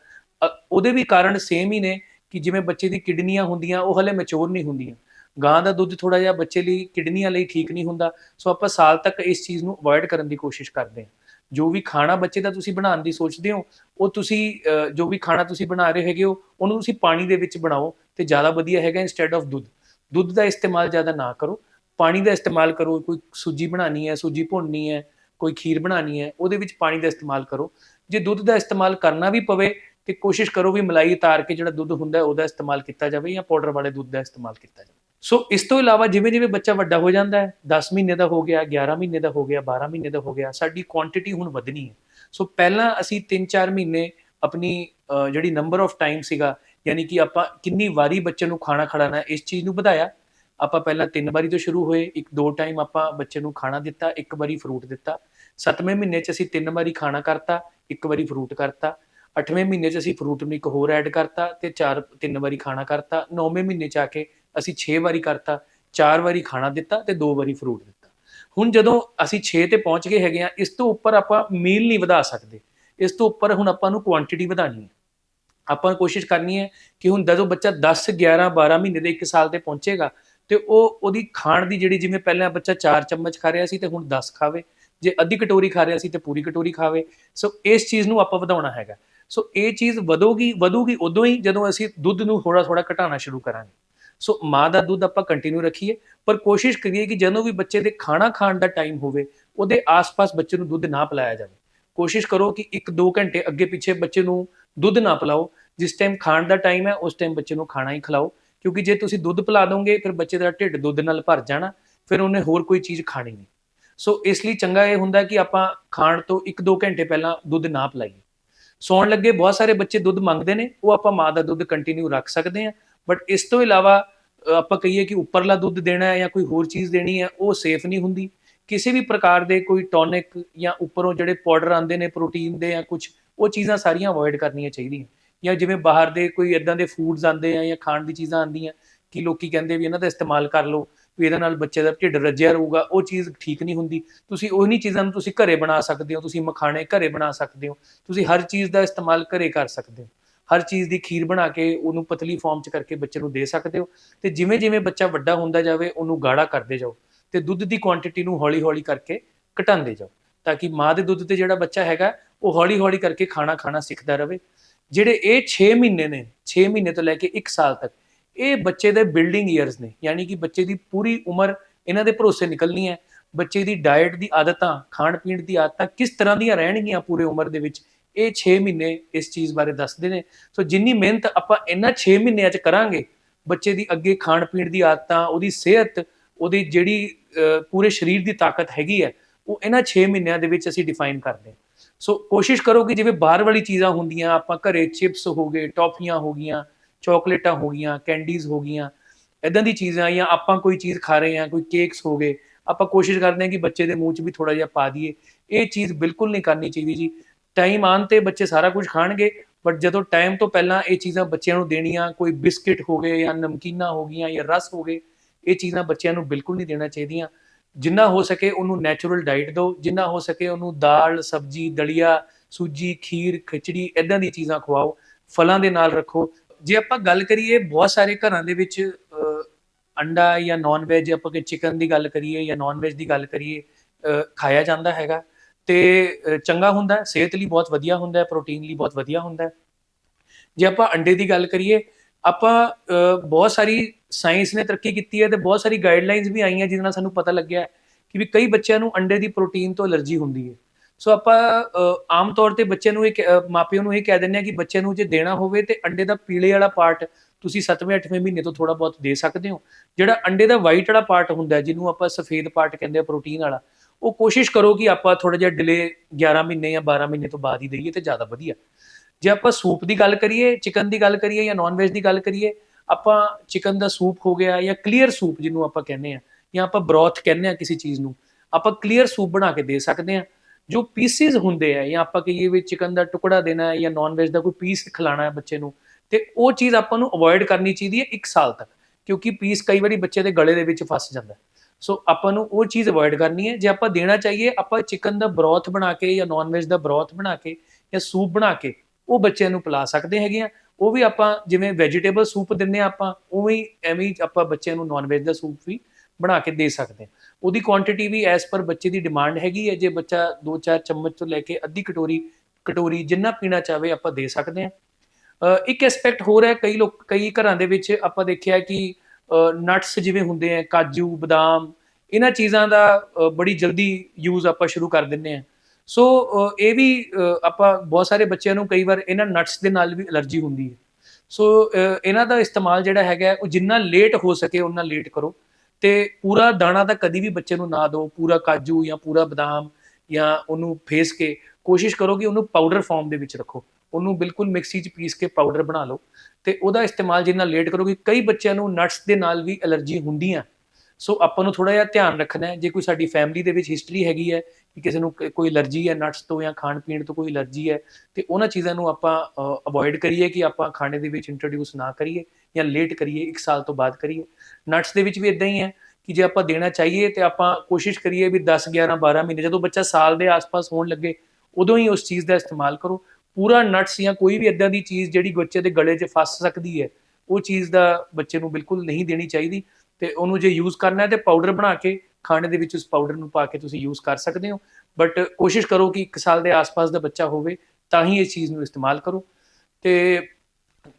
ਅ, ਉਹਦੇ ਵੀ ਕਾਰਨ ਸੇਮ ਹੀ ਨੇ ਕਿ ਜਿਵੇਂ ਬੱਚੇ ਦੀ ਕਿਡਨੀਆਂ ਹੁੰਦੀਆਂ, ਉਹ ਹਲੇ ਮੈਚੁਰ ਨਹੀਂ ਹੁੰਦੀਆਂ। ਗਾਂ ਦਾ ਦੁੱਧ ਥੋੜਾ ਜਿਹਾ ਬੱਚੇ ਲਈ, ਕਿਡਨੀਆਂ ਲਈ ਠੀਕ ਨਹੀਂ ਹੁੰਦਾ। ਸੋ ਆਪਾਂ ਸਾਲ ਤੱਕ ਇਸ ਚੀਜ਼ ਨੂੰ ਅਵੋਇਡ ਕਰਨ ਦੀ ਕੋਸ਼ਿਸ਼ ਕਰਦੇ ਹਾਂ। ਜੋ ਵੀ ਖਾਣਾ ਬੱਚੇ ਦਾ ਤੁਸੀਂ ਬਣਾਉਣ ਦੀ ਸੋਚਦੇ ਹੋ, ਉਹ ਤੁਸੀਂ ਜੋ ਵੀ ਖਾਣਾ ਤੁਸੀਂ ਬਣਾ ਰਹੇ ਹੈਗੇ ਹੋ, ਉਹਨੂੰ ਤੁਸੀਂ ਪਾਣੀ ਦੇ ਵਿੱਚ ਬਣਾਓ ਤੇ ਜ਼ਿਆਦਾ ਵਧੀਆ ਹੈਗਾ ਇਨਸਟੈਡ ਆਫ ਦੁੱਧ। ਦੁੱਧ ਦਾ ਇਸਤੇਮਾਲ ਜ਼ਿਆਦਾ ਨਾ ਕਰੋ। ਪਾਣੀ ਦਾ ਇਸਤੇਮਾਲ ਕਰੋ, ਕੋਈ ਸੂਜੀ ਬਣਾਣੀ ਹੈ, ਸੂਜੀ ਭੁੰਨਣੀ ਹੈ, ਕੋਈ ਖੀਰ ਬਣਾਣੀ ਹੈ, ਉਹਦੇ ਵਿੱਚ ਪਾਣੀ ਦਾ ਇਸਤੇਮਾਲ ਕਰੋ। ਜੇ ਦੁੱਧ ਦਾ ਇਸਤੇਮਾਲ ਕਰਨਾ ਵੀ ਪਵੇ ਤੇ ਕੋਸ਼ਿਸ਼ ਕਰੋ ਵੀ ਮਲਾਈ ਉਤਾਰ ਕੇ ਜਿਹੜਾ ਦੁੱਧ ਹੁੰਦਾ ਉਹਦਾ ਇਸਤੇਮਾਲ ਕੀਤਾ ਜਾਵੇ ਜਾਂ ਪਾਊਡਰ ਵਾਲੇ ਦੁੱਧ ਦਾ ਇਸਤੇਮਾਲ ਕੀਤਾ ਜਾਵੇ। ਸੋ ਇਸ ਤੋਂ ਇਲਾਵਾ ਜਿਵੇਂ ਜਿਵੇਂ ਬੱਚਾ ਵੱਡਾ ਹੋ ਜਾਂਦਾ ਹੈ 10 ਮਹੀਨੇ ਦਾ ਹੋ ਗਿਆ 11 ਮਹੀਨੇ ਦਾ ਹੋ ਗਿਆ 12 ਮਹੀਨੇ ਦਾ ਹੋ ਗਿਆ, ਸਾਡੀ ਕੁਆਂਟੀਟੀ ਹੁਣ ਵਧਣੀ ਹੈ। ਸੋ ਪਹਿਲਾਂ ਅਸੀਂ 3-4 ਮਹੀਨੇ ਆਪਣੀ ਜਿਹੜੀ ਨੰਬਰ ਆਫ ਟਾਈਮ ਸੀਗਾ, ਯਾਨੀ ਕਿ ਆਪਾਂ ਕਿੰਨੀ ਵਾਰੀ ਬੱਚੇ ਨੂੰ ਖਾਣਾ ਖਿਲਾਣਾ ਇਸ ਚੀਜ਼ ਨੂੰ ਵਧਾਇਆ। ਆਪਾਂ ਪਹਿਲਾਂ ਤਿੰਨ ਵਾਰੀ ਤੋਂ ਸ਼ੁਰੂ ਹੋਏ, ਇੱਕ ਦੋ ਟਾਈਮ ਆਪਾਂ ਬੱਚੇ ਨੂੰ ਖਾਣਾ ਦਿੱਤਾ, ਇੱਕ ਵਾਰੀ ਫਰੂਟ ਦਿੱਤਾ। ਸੱਤਵੇਂ ਮਹੀਨੇ 'ਚ ਅਸੀਂ ਤਿੰਨ ਵਾਰੀ ਖਾਣਾ ਕਰਤਾ, ਇੱਕ ਵਾਰੀ ਫਰੂਟ ਕਰਤਾ। ਅੱਠਵੇਂ ਮਹੀਨੇ 'ਚ ਅਸੀਂ ਫਰੂਟ ਨੂੰ ਇੱਕ ਹੋਰ ਐਡ ਕਰਤਾ ਤੇ ਚਾਰ, ਤਿੰਨ ਵਾਰੀ ਖਾਣਾ ਕਰਤਾ। ਨੌਵੇਂ ਮਹੀਨੇ 'ਚ ਆ ਕੇ ਅਸੀਂ 6 ਵਾਰੀ ਕਰਤਾ, ਚਾਰ ਵਾਰੀ ਖਾਣਾ ਦਿੱਤਾ ਤੇ ਦੋ ਵਾਰੀ ਫਰੂਟ ਦਿੱਤਾ। ਹੁਣ ਜਦੋਂ ਅਸੀਂ 6 ਤੇ ਪਹੁੰਚ ਗਏ ਹੈਗੇ ਆ, ਇਸ ਤੋਂ ਉੱਪਰ ਆਪਾਂ ਮੀਲ ਨਹੀਂ ਵਧਾ ਸਕਦੇ। ਇਸ ਤੋਂ ਉੱਪਰ ਹੁਣ ਆਪਾਂ ਨੂੰ ਕੁਆਂਟੀਟੀ ਵਧਾਣੀ ਹੈ। ਆਪਾਂ ਕੋਸ਼ਿਸ਼ ਕਰਨੀ ਹੈ ਕਿ ਹੁਣ ਜਦੋਂ ਬੱਚਾ 10 11 12 ਮਹੀਨੇ ਦੇ 1 ਸਾਲ ਤੇ ਪਹੁੰਚੇਗਾ, ਤੇ ਉਹ ਉਹਦੀ ਖਾਣ ਦੀ ਜਿਹੜੀ ਜਿਵੇਂ ਪਹਿਲਾਂ ਬੱਚਾ 4 ਚਮਚ ਖਾ ਰਿਹਾ ਸੀ ਤੇ ਹੁਣ 10 ਖਾਵੇ, ਜੇ ਅੱਧੀ ਕਟੋਰੀ ਖਾ ਰਿਹਾ ਸੀ ਤੇ ਪੂਰੀ ਕਟੋਰੀ ਖਾਵੇ। ਸੋ ਇਸ ਚੀਜ਼ ਨੂੰ ਆਪਾਂ ਵਧਾਉਣਾ ਹੈਗਾ। ਸੋ ਇਹ ਚੀਜ਼ ਵਧੋਗੀ, ਵਧੂਗੀ ਉਦੋਂ ਹੀ ਜਦੋਂ ਅਸੀਂ ਦੁੱਧ ਨੂੰ ਥੋੜਾ ਥੋੜਾ ਘਟਾਉਣਾ ਸ਼ੁਰੂ ਕਰਾਂਗੇ। ਸੋ ਮਾਂ ਦਾ ਦੁੱਧ ਆਪਾਂ ਕੰਟੀਨਿਊ ਰੱਖੀਏ, ਪਰ ਕੋਸ਼ਿਸ਼ ਕਰੀਏ ਕਿ ਜਦੋਂ ਵੀ ਬੱਚੇ ਦੇ ਖਾਣਾ ਖਾਣ ਦਾ ਟਾਈਮ ਹੋਵੇ, ਉਹਦੇ ਆਸ-ਪਾਸ ਬੱਚੇ ਨੂੰ ਦੁੱਧ ਨਾ ਪਿਲਾਇਆ ਜਾਵੇ। ਕੋਸ਼ਿਸ਼ ਕਰੋ ਕਿ 1-2 ਘੰਟੇ ਅੱਗੇ ਪਿੱਛੇ ਬੱਚੇ ਨੂੰ ਦੁੱਧ ਨਾ ਪਿਲਾਓ। ਜਿਸ ਟਾਈਮ ਖਾਣ ਦਾ ਟਾਈਮ ਹੈ, ਉਸ ਟਾਈਮ ਬੱਚੇ ਨੂੰ ਖਾਣਾ ਹੀ ਖਿਲਾਓ। ਕਿਉਂਕਿ ਜੇ ਤੁਸੀਂ ਦੁੱਧ ਪਿਲਾ ਦੋਗੇ, ਫਿਰ ਬੱਚੇ ਦਾ ਢਿੱਡ ਦੁੱਧ ਨਾਲ ਭਰ ਜਾਣਾ, ਫਿਰ ਉਹਨੇ ਹੋਰ ਕੋਈ ਚੀਜ਼ ਖਾਣੀ ਨਹੀਂ। ਸੋ ਇਸ ਲਈ ਚੰਗਾ ਇਹ ਹੁੰਦਾ ਕਿ ਆਪਾਂ ਖਾਣ ਤੋਂ 1-2 ਘੰਟੇ ਪਹਿਲਾਂ ਦੁੱਧ ਨਾ ਪਿਲਾਈਏ। ਸੌਣ ਲੱਗੇ, ਬਹੁਤ ਸਾਰੇ ਬੱਚੇ ਦੁੱਧ ਮੰਗਦੇ ਨੇ, ਉਹ ਆਪਾਂ ਮਾਂ ਦਾ ਦੁੱਧ ਕੰਟੀਨਿਊ ਰੱਖ ਸਕਦੇ ਹਾਂ। ਬਟ ਇਸ ਤੋਂ ਇਲਾਵਾ ਆਪਾਂ ਕਹੀਏ ਕਿ ਉੱਪਰਲਾ ਦੁੱਧ ਦੇਣਾ ਹੈ ਜਾਂ ਕੋਈ ਹੋਰ ਚੀਜ਼ ਦੇਣੀ ਹੈ, ਉਹ ਸੇਫ ਨਹੀਂ ਹੁੰਦੀ। ਕਿਸੇ ਵੀ ਪ੍ਰਕਾਰ ਦੇ ਕੋਈ ਟੌਨਿਕ ਜਾਂ ਉੱਪਰੋਂ ਜਿਹੜੇ ਪਾਊਡਰ ਆਉਂਦੇ ਨੇ ਪ੍ਰੋਟੀਨ ਦੇ ਜਾਂ ਕੁਝ ਉਹ ਚੀਜ਼ਾਂ ਸਾਰੀਆਂ ਅਵੋਇਡ ਕਰਨੀਆਂ ਚਾਹੀਦੀਆਂ। ਜਾਂ ਜਿਵੇਂ ਬਾਹਰ ਦੇ ਕੋਈ ਇਦਾਂ ਦੇ ਫੂਡਸ ਆਉਂਦੇ ਆ ਜਾਂ ਖਾਣ ਦੀ ਚੀਜ਼ਾਂ ਆਉਂਦੀਆਂ, ਕਿ ਲੋਕੀ ਕਹਿੰਦੇ ਵੀ ਇਹਨਾਂ ਦਾ ਇਸਤੇਮਾਲ ਕਰ ਲਓ। ਵੀ ਇਹਦੇ ਨਾਲ ਬੱਚੇ ਦਾ ਢਿੱਡ ਰੱਜਿਆ ਰਹੂਗਾ, ਉਹ ਚੀਜ਼ ਠੀਕ ਨਹੀਂ ਹੁੰਦੀ। ਤੁਸੀਂ ਉਹਨੀ ਚੀਜ਼ਾਂ ਨੂੰ ਤੁਸੀਂ ਘਰੇ ਬਣਾ ਸਕਦੇ ਹੋ, ਤੁਸੀਂ ਮਖਾਣੇ ਘਰੇ ਬਣਾ ਸਕਦੇ ਹੋ, ਤੁਸੀਂ ਹਰ ਚੀਜ਼ ਦਾ ਇਸਤੇਮਾਲ ਘਰੇ ਕਰ ਸਕਦੇ ਹੋ। ਹਰ ਚੀਜ਼ ਦੀ ਖੀਰ ਬਣਾ ਕੇ ਉਹਨੂੰ ਪਤਲੀ ਫਾਰਮ 'ਚ ਕਰਕੇ ਬੱਚੇ ਨੂੰ ਦੇ ਸਕਦੇ ਹੋ ਤੇ ਜਿਵੇਂ ਜਿਵੇਂ ਬੱਚਾ ਵੱਡਾ ਹੁੰਦਾ ਜਾਵੇ, ਉਹਨੂੰ ਗਾੜਾ ਕਰਦੇ ਜਾਓ ਤੇ ਦੁੱਧ ਦੀ ਕੁਆਂਟੀਟੀ ਨੂੰ ਹੌਲੀ-ਹੌਲੀ ਕਰਕੇ ਘਟਾਉਂਦੇ ਜਾਓ ਤਾਂ ਕਿ ਮਾਂ ਦੇ ਦੁੱਧ ਤੇ ਜਿਹੜਾ ਬੱਚਾ ਹੈਗਾ, ਉਹ ਹੌਲੀ-ਹੌਲੀ ਕਰਕੇ ਖਾਣਾ ਖਾਣਾ ਸਿੱਖਦਾ ਰਹੇ। ਜਿਹੜੇ ਇਹ 6 ਮਹੀਨੇ ਨੇ 6 ਮਹੀਨੇ ਤੋਂ ਲੈ ਕੇ 1 ਸਾਲ ਤੱਕ ਇਹ ਬੱਚੇ ਦੇ ਬਿਲਡਿੰਗ ਈਅਰਸ ਨੇ, ਯਾਨੀ ਕਿ ਬੱਚੇ ਦੀ ਪੂਰੀ ਉਮਰ ਇਹਨਾਂ ਦੇ ਭਰੋਸੇ ਨਿਕਲਣੀ ਹੈ। ਬੱਚੇ ਦੀ ਡਾਈਟ ਦੀ ਆਦਤਾਂ ਖਾਣ ਪੀਣ ਦੀ ਆਦਤਾਂ ਕਿਸ ਤਰ੍ਹਾਂ ਦੀਆਂ ਰਹਿਣਗੀਆਂ ਪੂਰੇ ਉਮਰ ਦੇ ਵਿੱਚ, ਇਹ 6 ਮਹੀਨੇ ਇਸ ਚੀਜ਼ ਬਾਰੇ ਦੱਸਦੇ ਨੇ। ਸੋ ਜਿੰਨੀ ਮਿਹਨਤ ਆਪਾਂ ਇਹਨਾਂ 6 ਮਹੀਨਿਆਂ 'ਚ ਕਰਾਂਗੇ, ਬੱਚੇ ਦੀ ਅੱਗੇ ਖਾਣ ਪੀਣ ਦੀ ਆਦਤਾਂ, ਉਹਦੀ ਸਿਹਤ, ਉਹਦੀ ਜਿਹੜੀ ਪੂਰੇ ਸਰੀਰ ਦੀ ਤਾਕਤ ਹੈਗੀ ਹੈ, ਉਹ ਇਹਨਾਂ 6 ਮਹੀਨਿਆਂ ਦੇ ਵਿੱਚ ਅਸੀਂ ਡਿਫਾਈਨ ਕਰਦੇ ਹਾਂ। ਸੋ ਕੋਸ਼ਿਸ਼ ਕਰੋ ਕਿ ਜਿਵੇਂ ਬਾਹਰ ਵਾਲੀ ਚੀਜ਼ਾਂ ਹੁੰਦੀਆਂ, ਆਪਾਂ ਘਰੇ ਚਿਪਸ ਹੋ ਗਏ, ਟੌਫੀਆਂ ਹੋ ਗਈਆਂ ਚਾਕਲੇਟਾਂ ਹੋ ਗਈਆਂ, ਕੈਂਡੀਜ਼ ਹੋ ਗਈਆਂ ਇਦਾਂ ਦੀ ਚੀਜ਼ਾਂ ਜਾਂ ਆਪਾਂ ਕੋਈ ਚੀਜ਼ ਖਾ ਰਹੇ ਹਾਂ, ਕੋਈ ਕੇਕਸ ਹੋ ਗਏ, ਆਪਾਂ ਕੋਸ਼ਿਸ਼ ਕਰਦੇ ਹਾਂ ਕਿ ਬੱਚੇ ਦੇ ਮੂੰਹ 'ਚ ਵੀ ਥੋੜਾ ਜਿਹਾ ਪਾ ਦਈਏ। ਇਹ ਚੀਜ਼ ਬਿਲਕੁਲ ਨਹੀਂ ਕਰਨੀ ਚਾਹੀਦੀ ਜੀ। ਟਾਈਮ ਆਉਣ ਤੇ ਬੱਚੇ ਸਾਰਾ ਕੁਝ ਖਾਣਗੇ ਬਟ ਜਦੋਂ ਟਾਈਮ ਤੋਂ ਪਹਿਲਾਂ ਇਹ ਚੀਜ਼ਾਂ ਬੱਚਿਆਂ ਨੂੰ ਦੇਣੀਆਂ, ਕੋਈ ਬਿਸਕਿਟ ਹੋ ਗਏ ਜਾਂ ਨਮਕੀਨਾਂ ਹੋ ਗਈਆਂ ਜਾਂ ਰਸ ਹੋ ਗਏ, ਇਹ ਚੀਜ਼ਾਂ ਬੱਚਿਆਂ ਨੂੰ ਬਿਲਕੁਲ ਨਹੀਂ ਦੇਣਾ ਚਾਹੀਦੀਆਂ। ਜਿੰਨਾ ਹੋ ਸਕੇ ਉਹਨੂੰ ਨੈਚੁਰਲ ਡਾਈਟ ਦਿਓ, ਜਿੰਨਾ ਹੋ ਸਕੇ ਉਹਨੂੰ ਦਾਲ, ਸਬਜੀ, ਦਲੀਆ, ਸੂਜੀ, ਖੀਰ, ਖਿਚੜੀ ਇਦਾਂ ਦੀ ਚੀਜ਼ਾਂ ਖਵਾਓ, ਫਲਾਂ ਦੇ ਨਾਲ ਰੱਖੋ ਜੇ ਆਪਾਂ ਗੱਲ ਕਰੀਏ ਬਹੁਤ ਸਾਰੇ ਘਰਾਂ ਦੇ ਵਿੱਚ ਅੰਡਾ ਜਾਂ ਨਾਨ ਵੈਜ ਆਪਾਂ ਕਿ ਚਿਕਨ ਦੀ ਗੱਲ ਕਰੀਏ ਜਾਂ ਨਾਨ ਵੈਜ ਦੀ ਗੱਲ ਕਰੀਏ ਖਾਇਆ ਜਾਂਦਾ ਹੈਗਾ ਤੇ ਚੰਗਾ ਹੁੰਦਾ ਹੈ ਸਿਹਤ ਲਈ ਬਹੁਤ ਵਧੀਆ ਹੁੰਦਾ ਹੈ ਪ੍ਰੋਟੀਨ ਲਈ ਬਹੁਤ ਵਧੀਆ ਹੁੰਦਾ। ਹੈ ਜੇ ਆਪਾਂ ਅੰਡੇ ਦੀ ਗੱਲ ਕਰੀਏ, ਆਪਾਂ ਬਹੁਤ ਸਾਰੀ ਸਾਇੰਸ ਨੇ ਤਰੱਕੀ ਕੀਤੀ ਹੈ ਤੇ ਬਹੁਤ ਸਾਰੀ ਗਾਈਡਲਾਈਨਸ ਵੀ ਆਈਆਂ ਜਿਹਦੇ ਨਾਲ ਸਾਨੂੰ ਪਤਾ ਲੱਗਿਆ ਕਿ ਵੀ ਕਈ ਬੱਚਿਆਂ ਨੂੰ ਅੰਡੇ ਦੀ ਪ੍ਰੋਟੀਨ ਤੋਂ ਅਲਰਜੀ ਹੁੰਦੀ ਹੈ। ਸੋ ਆਪਾਂ ਆਮ ਤੌਰ ਤੇ ਬੱਚੇ ਨੂੰ ਇਹ ਕਹਿ- ਅ, ਨੂੰ ਇਹ ਕਹਿ ਦਿੰਦੇ ਆ ਕਿ ਬੱਚੇ ਨੂੰ ਜੇ ਦੇਣਾ ਹੋਵੇ ਤੇ ਅੰਡੇ ਦਾ ਪੀਲੇ ਵਾਲਾ ਪਾਰਟ ਤੁਸੀਂ 7ਵੇਂ 8ਵੇਂ ਮਹੀਨੇ ਤੋਂ ਥੋੜਾ ਬਹੁਤ ਦੇ ਸਕਦੇ ਹੋ। ਜਿਹੜਾ ਅੰਡੇ ਦਾ ਵਾਈਟ ਵਾਲਾ ਪਾਰਟ ਹੁੰਦਾ ਜਿਹਨੂੰ ਆਪਾਂ ਸਫੇਦ ਪਾਰਟ ਕਹਿੰਦੇ ਆ ਪ੍ਰੋਟੀਨ ਵਾਲਾ ਉਹ ਕੋਸ਼ਿਸ਼ ਕਰੋ ਕਿ ਆਪਾਂ ਥੋੜਾ ਜਿਹਾ ਡਿਲੇ 11 ਮਹੀਨੇ ਜਾਂ 12 ਮਹੀਨੇ ਤੋਂ ਬਾਅਦ ਹੀ ਦਈਏ ਤੇ ਜ਼ਿਆਦਾ ਵਧੀਆ। ਜੇ ਆਪਾਂ ਸੂਪ ਦੀ ਗੱਲ ਕਰੀਏ ਚਿਕਨ ਦੀ ਗੱਲ ਕਰੀਏ ਜਾਂ ਨਾਨ ਵੈਜ ਦੀ ਗੱਲ ਕਰੀਏ ਆਪਾਂ ਚਿਕਨ ਦਾ ਸੂਪ ਹੋ ਗਿਆ ਜਾਂ ਕਲੀਅਰ ਸੂਪ ਜਿਹਨੂੰ ਆਪਾਂ ਕਹਿੰਦੇ ਆ ਜਾਂ ਆਪਾਂ ਬਰੋਥ ਕਹਿੰਦੇ ਆ ਕਿਸੇ ਚੀਜ਼ ਨੂੰ ਆਪਾਂ ਕਲੀਅਰ ਸੂਪ ਬਣਾ ਕੇ ਦੇ ਸਕਦੇ ਆ ਜੋ ਪੀਸਿਸ ਹੁੰਦੇ ਆ, ਜਾਂ ਆਪਾਂ ਕਹੀਏ ਵੀ ਚਿਕਨ ਦਾ ਟੁਕੜਾ ਦੇਣਾ ਹੈ ਜਾਂ ਨਾਨ ਵੈਜ ਦਾ ਕੋਈ ਪੀਸ ਖਿਲਾਣਾ ਹੈ ਬੱਚੇ ਨੂੰ, ਤੇ ਉਹ ਚੀਜ਼ ਆਪਾਂ ਨੂੰ ਅਵੋਇਡ ਕਰਨੀ ਚਾਹੀਦੀ ਹੈ 1 ਸਾਲ ਤੱਕ, ਕਿਉਂਕਿ ਪੀਸ ਕਈ ਵਾਰੀ ਬੱਚੇ ਦੇ ਗਲੇ ਦੇ ਵਿੱਚ ਫਸ ਜਾਂਦਾ। ਸੋ ਆਪਾਂ ਨੂੰ ਉਹ ਚੀਜ਼ ਅਵੋਇਡ ਕਰਨੀ ਹੈ, ਜੇ ਆਪਾਂ ਦੇਣਾ ਚਾਹੀਏ ਆਪਾਂ ਚਿਕਨ ਦਾ ਬਰੋਥ ਬਣਾ ਕੇ ਜਾਂ ਨਾਨ ਵੈਜ ਦਾ ਬਰੋਥ ਬਣਾ ਕੇ ਜਾਂ ਸੂਪ ਬਣਾ ਕੇ, ਉਹ ਬੱਚਿਆਂ ਨੂੰ ਪਿਲਾ ਸਕਦੇ ਹੈਗੇ ਆ। ਉਹ ਵੀ ਆਪਾਂ ਜਿਵੇਂ ਵੈਜੀਟੇਬਲ ਸੂਪ ਦਿੰਨੇ ਆ ਆਪਾਂ, ਉਵੇਂ ਹੀ ਐਵੇਂ ਆਪਾਂ ਬੱਚਿਆਂ ਨੂੰ ਨਾਨ ਵੈਜ ਦਾ ਸੂਪ ਵੀ ਬਣਾ ਕੇ ਦੇ ਸਕਦੇ ਹਾਂ। ਉਹਦੀ ਕੁਆਂਟੀਟੀ ਵੀ ਐਸ ਪਰ ਬੱਚੇ ਦੀ ਡਿਮਾਂਡ ਹੈਗੀ ਹੈ। ਜੇ ਬੱਚਾ 2-4 ਚਮਚ ਤੋਂ ਲੈ ਕੇ ਅੱਧੀ ਕਟੋਰੀ ਕਟੋਰੀ ਜਿੰਨਾ ਪੀਣਾ ਚਾਹਵੇ ਆਪਾਂ ਦੇ ਸਕਦੇ ਹਾਂ। ਇੱਕ ਐਸਪੈਕਟ ਹੋਰ ਹੈ, ਕਈ ਲੋਕ, ਕਈ ਘਰਾਂ ਦੇ ਵਿੱਚ ਆਪਾਂ ਦੇਖਿਆ ਕਿ ਨਟਸ ਜਿਵੇਂ ਹੁੰਦੇ ਆ, ਕਾਜੂ, ਬਦਾਮ, ਇਹਨਾਂ ਚੀਜ਼ਾਂ ਦਾ ਬੜੀ ਜਲਦੀ ਯੂਜ਼ ਆਪਾਂ ਸ਼ੁਰੂ ਕਰ ਦਿੰਨੇ ਆ ਸੋ ਇਹ ਵੀ ਆਪਾਂ ਬਹੁਤ ਸਾਰੇ ਬੱਚਿਆਂ ਨੂੰ ਕਈ ਵਾਰ ਇਹਨਾਂ ਨਟਸ ਦੇ ਨਾਲ ਵੀ ਅਲਰਜੀ ਹੁੰਦੀ ਹੈ। ਸੋ ਇਹਨਾਂ ਦਾ ਇਸਤੇਮਾਲ ਜਿਹੜਾ ਹੈਗਾ ਉਹ ਜਿੰਨਾ ਲੇਟ ਹੋ ਸਕੇ ਉਹਨਾਂ ਲੇਟ ਕਰੋ। ਤੇ ਪੂਰਾ ਦਾਣਾ ਤਾਂ ਕਦੀ ਵੀ ਬੱਚੇ ਨੂੰ ਨਾ ਦਿਓ ਪੂਰਾ ਕਾਜੂ ਜਾਂ ਪੂਰਾ ਬਦਾਮ ਜਾਂ ਉਹਨੂੰ ਫੇਸ ਕੇ ਕੋਸ਼ਿਸ਼ ਕਰੋ ਕਿ ਉਹਨੂੰ ਪਾਊਡਰ ਫਾਰਮ ਦੇ ਵਿੱਚ ਰੱਖੋ। ਉਹਨੂੰ ਬਿਲਕੁਲ ਮਿਕਸੀ 'ਚ ਪੀਸ ਕੇ ਪਾਊਡਰ ਬਣਾ ਲਓ ਤੇ ਉਹਦਾ ਇਸਤੇਮਾਲ ਜਿੰਨਾ ਲੇਟ ਕਰੋ ਕਿ ਕਈ ਬੱਚਿਆਂ ਨੂੰ ਨਟਸ ਦੇ ਨਾਲ ਵੀ ਐਲਰਜੀ ਹੁੰਦੀਆਂ। ਸੋ ਆਪਾਂ ਨੂੰ ਥੋੜਾ ਜਿਹਾ ਧਿਆਨ ਰੱਖਣਾ ਹੈ, ਜੇ ਕੋਈ ਸਾਡੀ ਫੈਮਿਲੀ ਦੇ ਵਿੱਚ ਹਿਸਟਰੀ ਹੈਗੀ ਹੈ ਕਿ ਕਿਸੇ ਨੂੰ ਕੋਈ ਐਲਰਜੀ ਹੈ ਨਟਸ ਤੋਂ ਜਾਂ ਖਾਣ ਪੀਣ ਤੋਂ ਕੋਈ ਐਲਰਜੀ ਹੈ, ਤੇ ਉਹਨਾਂ ਚੀਜ਼ਾਂ ਨੂੰ ਆਪਾਂ ਅਵੋਇਡ ਕਰੀਏ ਕਿ ਆਪਾਂ ਖਾਣੇ ਦੇ ਵਿੱਚ ਇੰਟਰੋਡਿਊਸ ਨਾ ਕਰੀਏ ਜਾਂ ਲੇਟ ਕਰੀਏ 1 ਸਾਲ ਤੋਂ ਬਾਅਦ ਕਰੀਏ। ਨਟਸ ਦੇ ਵਿੱਚ ਵੀ ਇਦਾਂ ਹੀ ਹੈ ਕਿ ਜੇ ਆਪਾਂ ਦੇਣਾ ਚਾਹੀਏ ਤੇ ਆਪਾਂ ਕੋਸ਼ਿਸ਼ ਕਰੀਏ ਵੀ 10 11 12 ਮਹੀਨੇ, ਜਦੋਂ ਬੱਚਾ ਸਾਲ ਦੇ ਆਸ-ਪਾਸ ਹੋਣ ਲੱਗੇ, ਉਦੋਂ ਹੀ ਉਸ ਚੀਜ਼ ਦਾ ਇਸਤੇਮਾਲ ਕਰੋ। ਪੂਰਾ ਨਟਸ ਜਾਂ ਕੋਈ ਵੀ ਇਦਾਂ ਦੀ ਚੀਜ਼ ਜਿਹੜੀ ਬੱਚੇ ਦੇ ਗਲੇ 'ਚ ਫਸ ਸਕਦੀ ਹੈ, ਉਹ ਚੀਜ਼ ਦਾ ਬੱਚੇ ਨੂੰ ਬਿਲਕੁਲ ਨਹੀਂ ਦੇਣੀ ਚਾਹੀਦੀ, ਤੇ ਉਹਨੂੰ ਜੇ ਯੂਜ਼ ਕਰਨਾ ਹੈ ਤੇ ਪਾਊਡਰ ਬਣਾ ਕੇ ਖਾਣੇ ਦੇ ਵਿੱਚ ਉਸ ਪਾਊਡਰ ਨੂੰ ਪਾ ਕੇ ਤੁਸੀਂ ਯੂਜ਼ ਕਰ ਸਕਦੇ ਹੋ। ਬਟ ਕੋਸ਼ਿਸ਼ ਕਰੋ ਕਿ 1 ਸਾਲ ਦੇ ਆਸ-ਪਾਸ ਦਾ ਬੱਚਾ ਹੋਵੇ, ਤਾਂ ਹੀ ਇਸ ਚੀਜ਼ ਨੂੰ ਇਸਤੇਮਾਲ ਕਰੋ। ਤੇ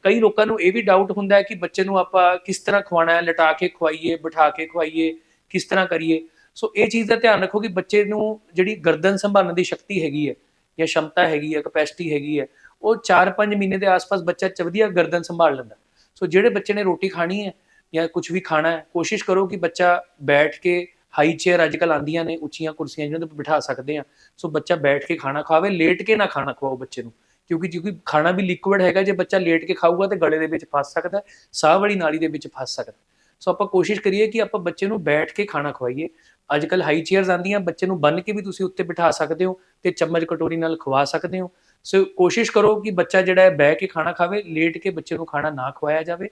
ਕਈ ਲੋਕਾਂ ਨੂੰ ਇਹ ਵੀ ਡਾਊਟ ਹੁੰਦਾ ਹੈ ਕਿ ਬੱਚੇ ਨੂੰ ਆਪਾਂ ਕਿਸ ਤਰ੍ਹਾਂ ਖਵਾਉਣਾ ਹੈ, ਲਟਾ ਕੇ ਖਵਾਈਏ, ਬਿਠਾ ਕੇ ਖਵਾਈਏ, ਕਿਸ ਤਰ੍ਹਾਂ ਕਰੀਏ। ਸੋ ਇਹ ਚੀਜ਼ ਦਾ ਧਿਆਨ ਰੱਖੋ ਕਿ ਬੱਚੇ ਨੂੰ ਜਿਹੜੀ ਗਰਦਨ ਸੰਭਾਲਣ ਦੀ ਸ਼ਕਤੀ ਹੈਗੀ ਹੈ, ਜਾਂ ਸ਼ਮਤਾ ਹੈਗੀ ਹੈ ਕਪੈਸਿਟੀ ਹੈਗੀ ਹੈ, ਉਹ 4-5 ਮਹੀਨੇ ਦੇ ਆਸ-ਪਾਸ ਬੱਚਾ ਚ ਵਧੀਆ ਗਰਦਨ ਸੰਭਾਲ ਲੈਂਦਾ। ਸੋ ਜਿਹੜੇ ਬੱਚੇ ਨੇ ਰੋਟੀ ਖਾਣੀ ਹੈ ਜਾਂ ਕੁਝ ਵੀ ਖਾਣਾ ਹੈ, ਕੋਸ਼ਿਸ਼ ਕਰੋ ਕਿ ਬੱਚਾ ਬੈਠ ਕੇ ਹਾਈ ਚੇਅਰ ਅੱਜ ਕੱਲ ਆਂਦੀਆਂ ਨੇ ਉੱਚੀਆਂ ਕੁਰਸੀਆਂ ਜਿਹਨਾਂ ਤੇ ਬਿਠਾ ਸਕਦੇ ਆ ਸੋ ਬੱਚਾ ਬੈਠ ਕੇ ਖਾਣਾ ਖਾਵੇ, ਲੇਟ ਕੇ ਨਾ ਖਾਣਾ ਖਵਾਓ ਬੱਚੇ ਨੂੰ। ਕਿਉਂਕਿ ਕਿਉਂਕਿ ਖਾਣਾ ਵੀ ਲਿਕੁਇਡ ਹੈਗਾ, ਜੇ ਬੱਚਾ ਲੇਟ ਕੇ ਖਾਊਗਾ ਤੇ ਗਲੇ ਦੇ ਵਿੱਚ ਫਸ ਸਕਦਾ ਸਾਹ ਵਾਲੀ ਨਾਲੀ ਦੇ ਵਿੱਚ ਫਸ ਸਕਦਾ ਸੋ ਆਪਾਂ ਕੋਸ਼ਿਸ਼ ਕਰੀਏ ਕਿ ਆਪਾਂ ਬੱਚੇ ਨੂੰ ਬੈਠ ਕੇ ਖਾਣਾ ਖਵਾਈਏ। ਅੱਜ ਕੱਲ ਹਾਈ ਚੇਅਰਸ ਆਂਦੀਆਂ ਬੱਚੇ ਨੂੰ ਬੰਨ ਕੇ ਵੀ ਤੁਸੀਂ ਉੱਤੇ ਬਿਠਾ ਸਕਦੇ ਹੋ ਤੇ ਚਮਚ ਕਟੋਰੀ ਨਾਲ ਖਵਾ ਸਕਦੇ ਹੋ। ਸੋ ਕੋਸ਼ਿਸ਼ ਕਰੋ ਕਿ ਬੱਚਾ ਜਿਹੜਾ ਹੈ ਬਹਿ ਕੇ ਖਾਣਾ ਖਾਵੇ, ਲੇਟ ਕੇ ਬੱਚੇ ਨੂੰ ਖਾਣਾ ਨਾ ਖਵਾਇਆ ਜਾਵੇ।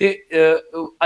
ਤੇ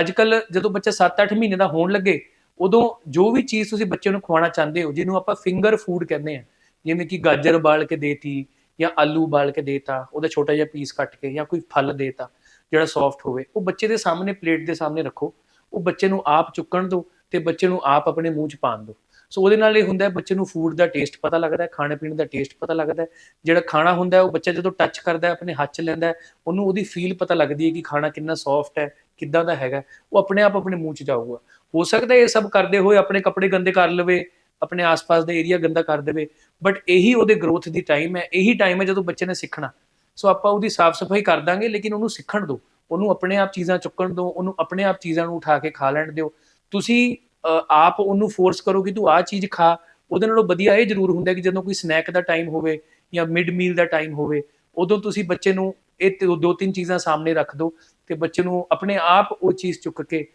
ਅੱਜ ਕੱਲ ਜਦੋਂ ਬੱਚਾ 7-8 ਮਹੀਨੇ ਦਾ ਹੋਣ ਲੱਗੇ ਉਦੋਂ ਜੋ ਵੀ ਚੀਜ਼ ਤੁਸੀਂ ਬੱਚੇ ਨੂੰ ਖਵਾਉਣਾ ਚਾਹੁੰਦੇ ਹੋ, ਜਿਹਨੂੰ ਆਪਾਂ ਫਿੰਗਰ ਫੂਡ ਕਹਿੰਦੇ ਆ ਜਿਵੇਂ ਕਿ ਗਾਜਰ ਬਾਲ ਕੇ ਦੇਤੀ ਜਾਂ ਆਲੂ ਉਬਾਲ ਕੇ ਦੇਤਾ, ਉਹਦਾ ਛੋਟਾ ਜਿਹਾ ਪੀਸ ਕੱਟ ਕੇ ਜਾਂ ਕੋਈ ਫਲ ਦੇਤਾ, ਜਿਹੜਾ ਸੌਫਟ ਹੋਵੇ, ਉਹ ਬੱਚੇ ਦੇ ਸਾਹਮਣੇ ਪਲੇਟ ਦੇ ਸਾਹਮਣੇ ਰੱਖੋ, ਉਹ ਬੱਚੇ ਨੂੰ ਆਪ ਚੁੱਕਣ ਦਿਓ ਤੇ ਬੱਚੇ ਨੂੰ ਆਪ ਆਪਣੇ ਮੂੰਹ 'ਚ ਪਾਣ ਦਿਓ ਸੋ ਉਹਦੇ ਨਾਲ ਇਹ ਹੁੰਦਾ ਹੈ, ਬੱਚੇ ਨੂੰ ਫੂਡ ਦਾ ਟੇਸਟ ਪਤਾ ਲੱਗਦਾ ਹੈ, ਖਾਣੇ ਪੀਣ ਦਾ ਟੇਸਟ ਪਤਾ ਲੱਗਦਾ ਹੈ, ਜਿਹੜਾ ਖਾਣਾ ਹੁੰਦਾ ਹੈ, ਉਹ ਬੱਚਾ ਜਦੋਂ ਟੱਚ ਕਰਦਾ ਹੈ, ਆਪਣੇ ਹੱਥ 'ਚ ਲੈਂਦਾ ਹੈ, ਉਹਨੂੰ ਉਹਦੀ ਫੀਲ ਪਤਾ ਲੱਗਦੀ ਹੈ ਕਿ ਖਾਣਾ ਕਿੰਨਾ ਸੌਫਟ ਹੈ, ਕਿੱਦਾਂ ਦਾ ਹੈਗਾ ਉਹ ਆਪਣੇ ਆਪ ਆਪਣੇ ਮੂੰਹ 'ਚ ਜਾਊਗਾ। ਹੋ ਸਕਦਾ ਇਹ ਸਭ ਕਰਦੇ ਹੋਏ ਆਪਣੇ ਕੱਪੜੇ ਗੰਦੇ ਕਰ ਲਵੇ, ਆਪਣੇ ਆਸ-ਪਾਸ ਦਾ ਏਰੀਆ ਗੰਦਾ ਕਰ ਦੇਵੇ ਬਟ ਇਹੀ ਉਹਦੇ ਗਰੋਥ ਦੀ ਟਾਈਮ ਹੈ, ਇਹੀ ਟਾਈਮ ਹੈ ਜਦੋਂ ਬੱਚੇ ਨੇ ਸਿੱਖਣਾ। ਸੋ ਆਪਾਂ ਉਹਦੀ ਸਾਫ਼ ਸਫ਼ਾਈ ਕਰ ਦਾਂਗੇ, ਲੇਕਿਨ ਉਹਨੂੰ ਸਿੱਖਣ ਦਿਓ, ਉਹਨੂੰ ਆਪਣੇ ਆਪ ਚੀਜ਼ਾਂ ਚੁੱਕਣ ਦਿਓ, ਉਹਨੂੰ ਆਪਣੇ ਆਪ ਚੀਜ਼ਾਂ ਨੂੰ ਉਠਾ ਕੇ ਖਾ ਲੈਣ ਦਿਓ। ਤੁਸੀਂ ਆਪ ਉਹਨੂੰ ਫੋਰਸ ਕਰੋ ਕਿ ਤੂੰ ਆਹ ਚੀਜ਼ ਖਾ, ਉਹਦੇ ਨਾਲੋਂ ਵਧੀਆ ਇਹ ਜ਼ਰੂਰ ਹੁੰਦਾ ਕਿ ਜਦੋਂ ਕੋਈ ਸਨੈਕ ਦਾ ਟਾਈਮ ਹੋਵੇ ਜਾਂ ਮਿਡ ਮੀਲ ਦਾ ਟਾਈਮ ਹੋਵੇ, ਉਦੋਂ ਤੁਸੀਂ ਬੱਚੇ ਨੂੰ ਇਹ ਦੋ ਤਿੰਨ ਚੀਜ਼ਾਂ ਸਾਹਮਣੇ ਰੱਖ ਦਿਓ ਤੇ ਬੱਚੇ ਨੂੰ ਆਪਣੇ ਆਪ ਉਹ ਚੀਜ਼ ਚੁੱਕ ਕੇ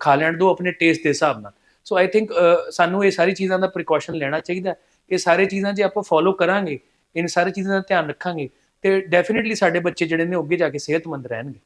ਖਾ ਲੈਣ ਦਿਓ ਆਪਣੇ ਟੇਸਟ ਦੇ ਹਿਸਾਬ ਨਾਲ। ਸੋ ਆਈ ਥਿੰਕ ਸਾਨੂੰ ਇਹ ਸਾਰੀ ਚੀਜ਼ਾਂ ਦਾ ਪ੍ਰੀਕਾਸ਼ਨ ਲੈਣਾ ਚਾਹੀਦਾ ਇਹ ਸਾਰੇ ਚੀਜ਼ਾਂ ਜੇ ਆਪਾਂ ਫੋਲੋ ਕਰਾਂਗੇ, ਇਨ ਸਾਰੀ ਚੀਜ਼ਾਂ ਦਾ ਧਿਆਨ ਰੱਖਾਂਗੇ, ਤੇ ਡੈਫੀਨਿਟਲੀ ਸਾਡੇ ਬੱਚੇ ਜਿਹੜੇ ਨੇ ਉਹ ਅੱਗੇ ਜਾ ਕੇ ਸਿਹਤਮੰਦ ਰਹਿਣਗੇ।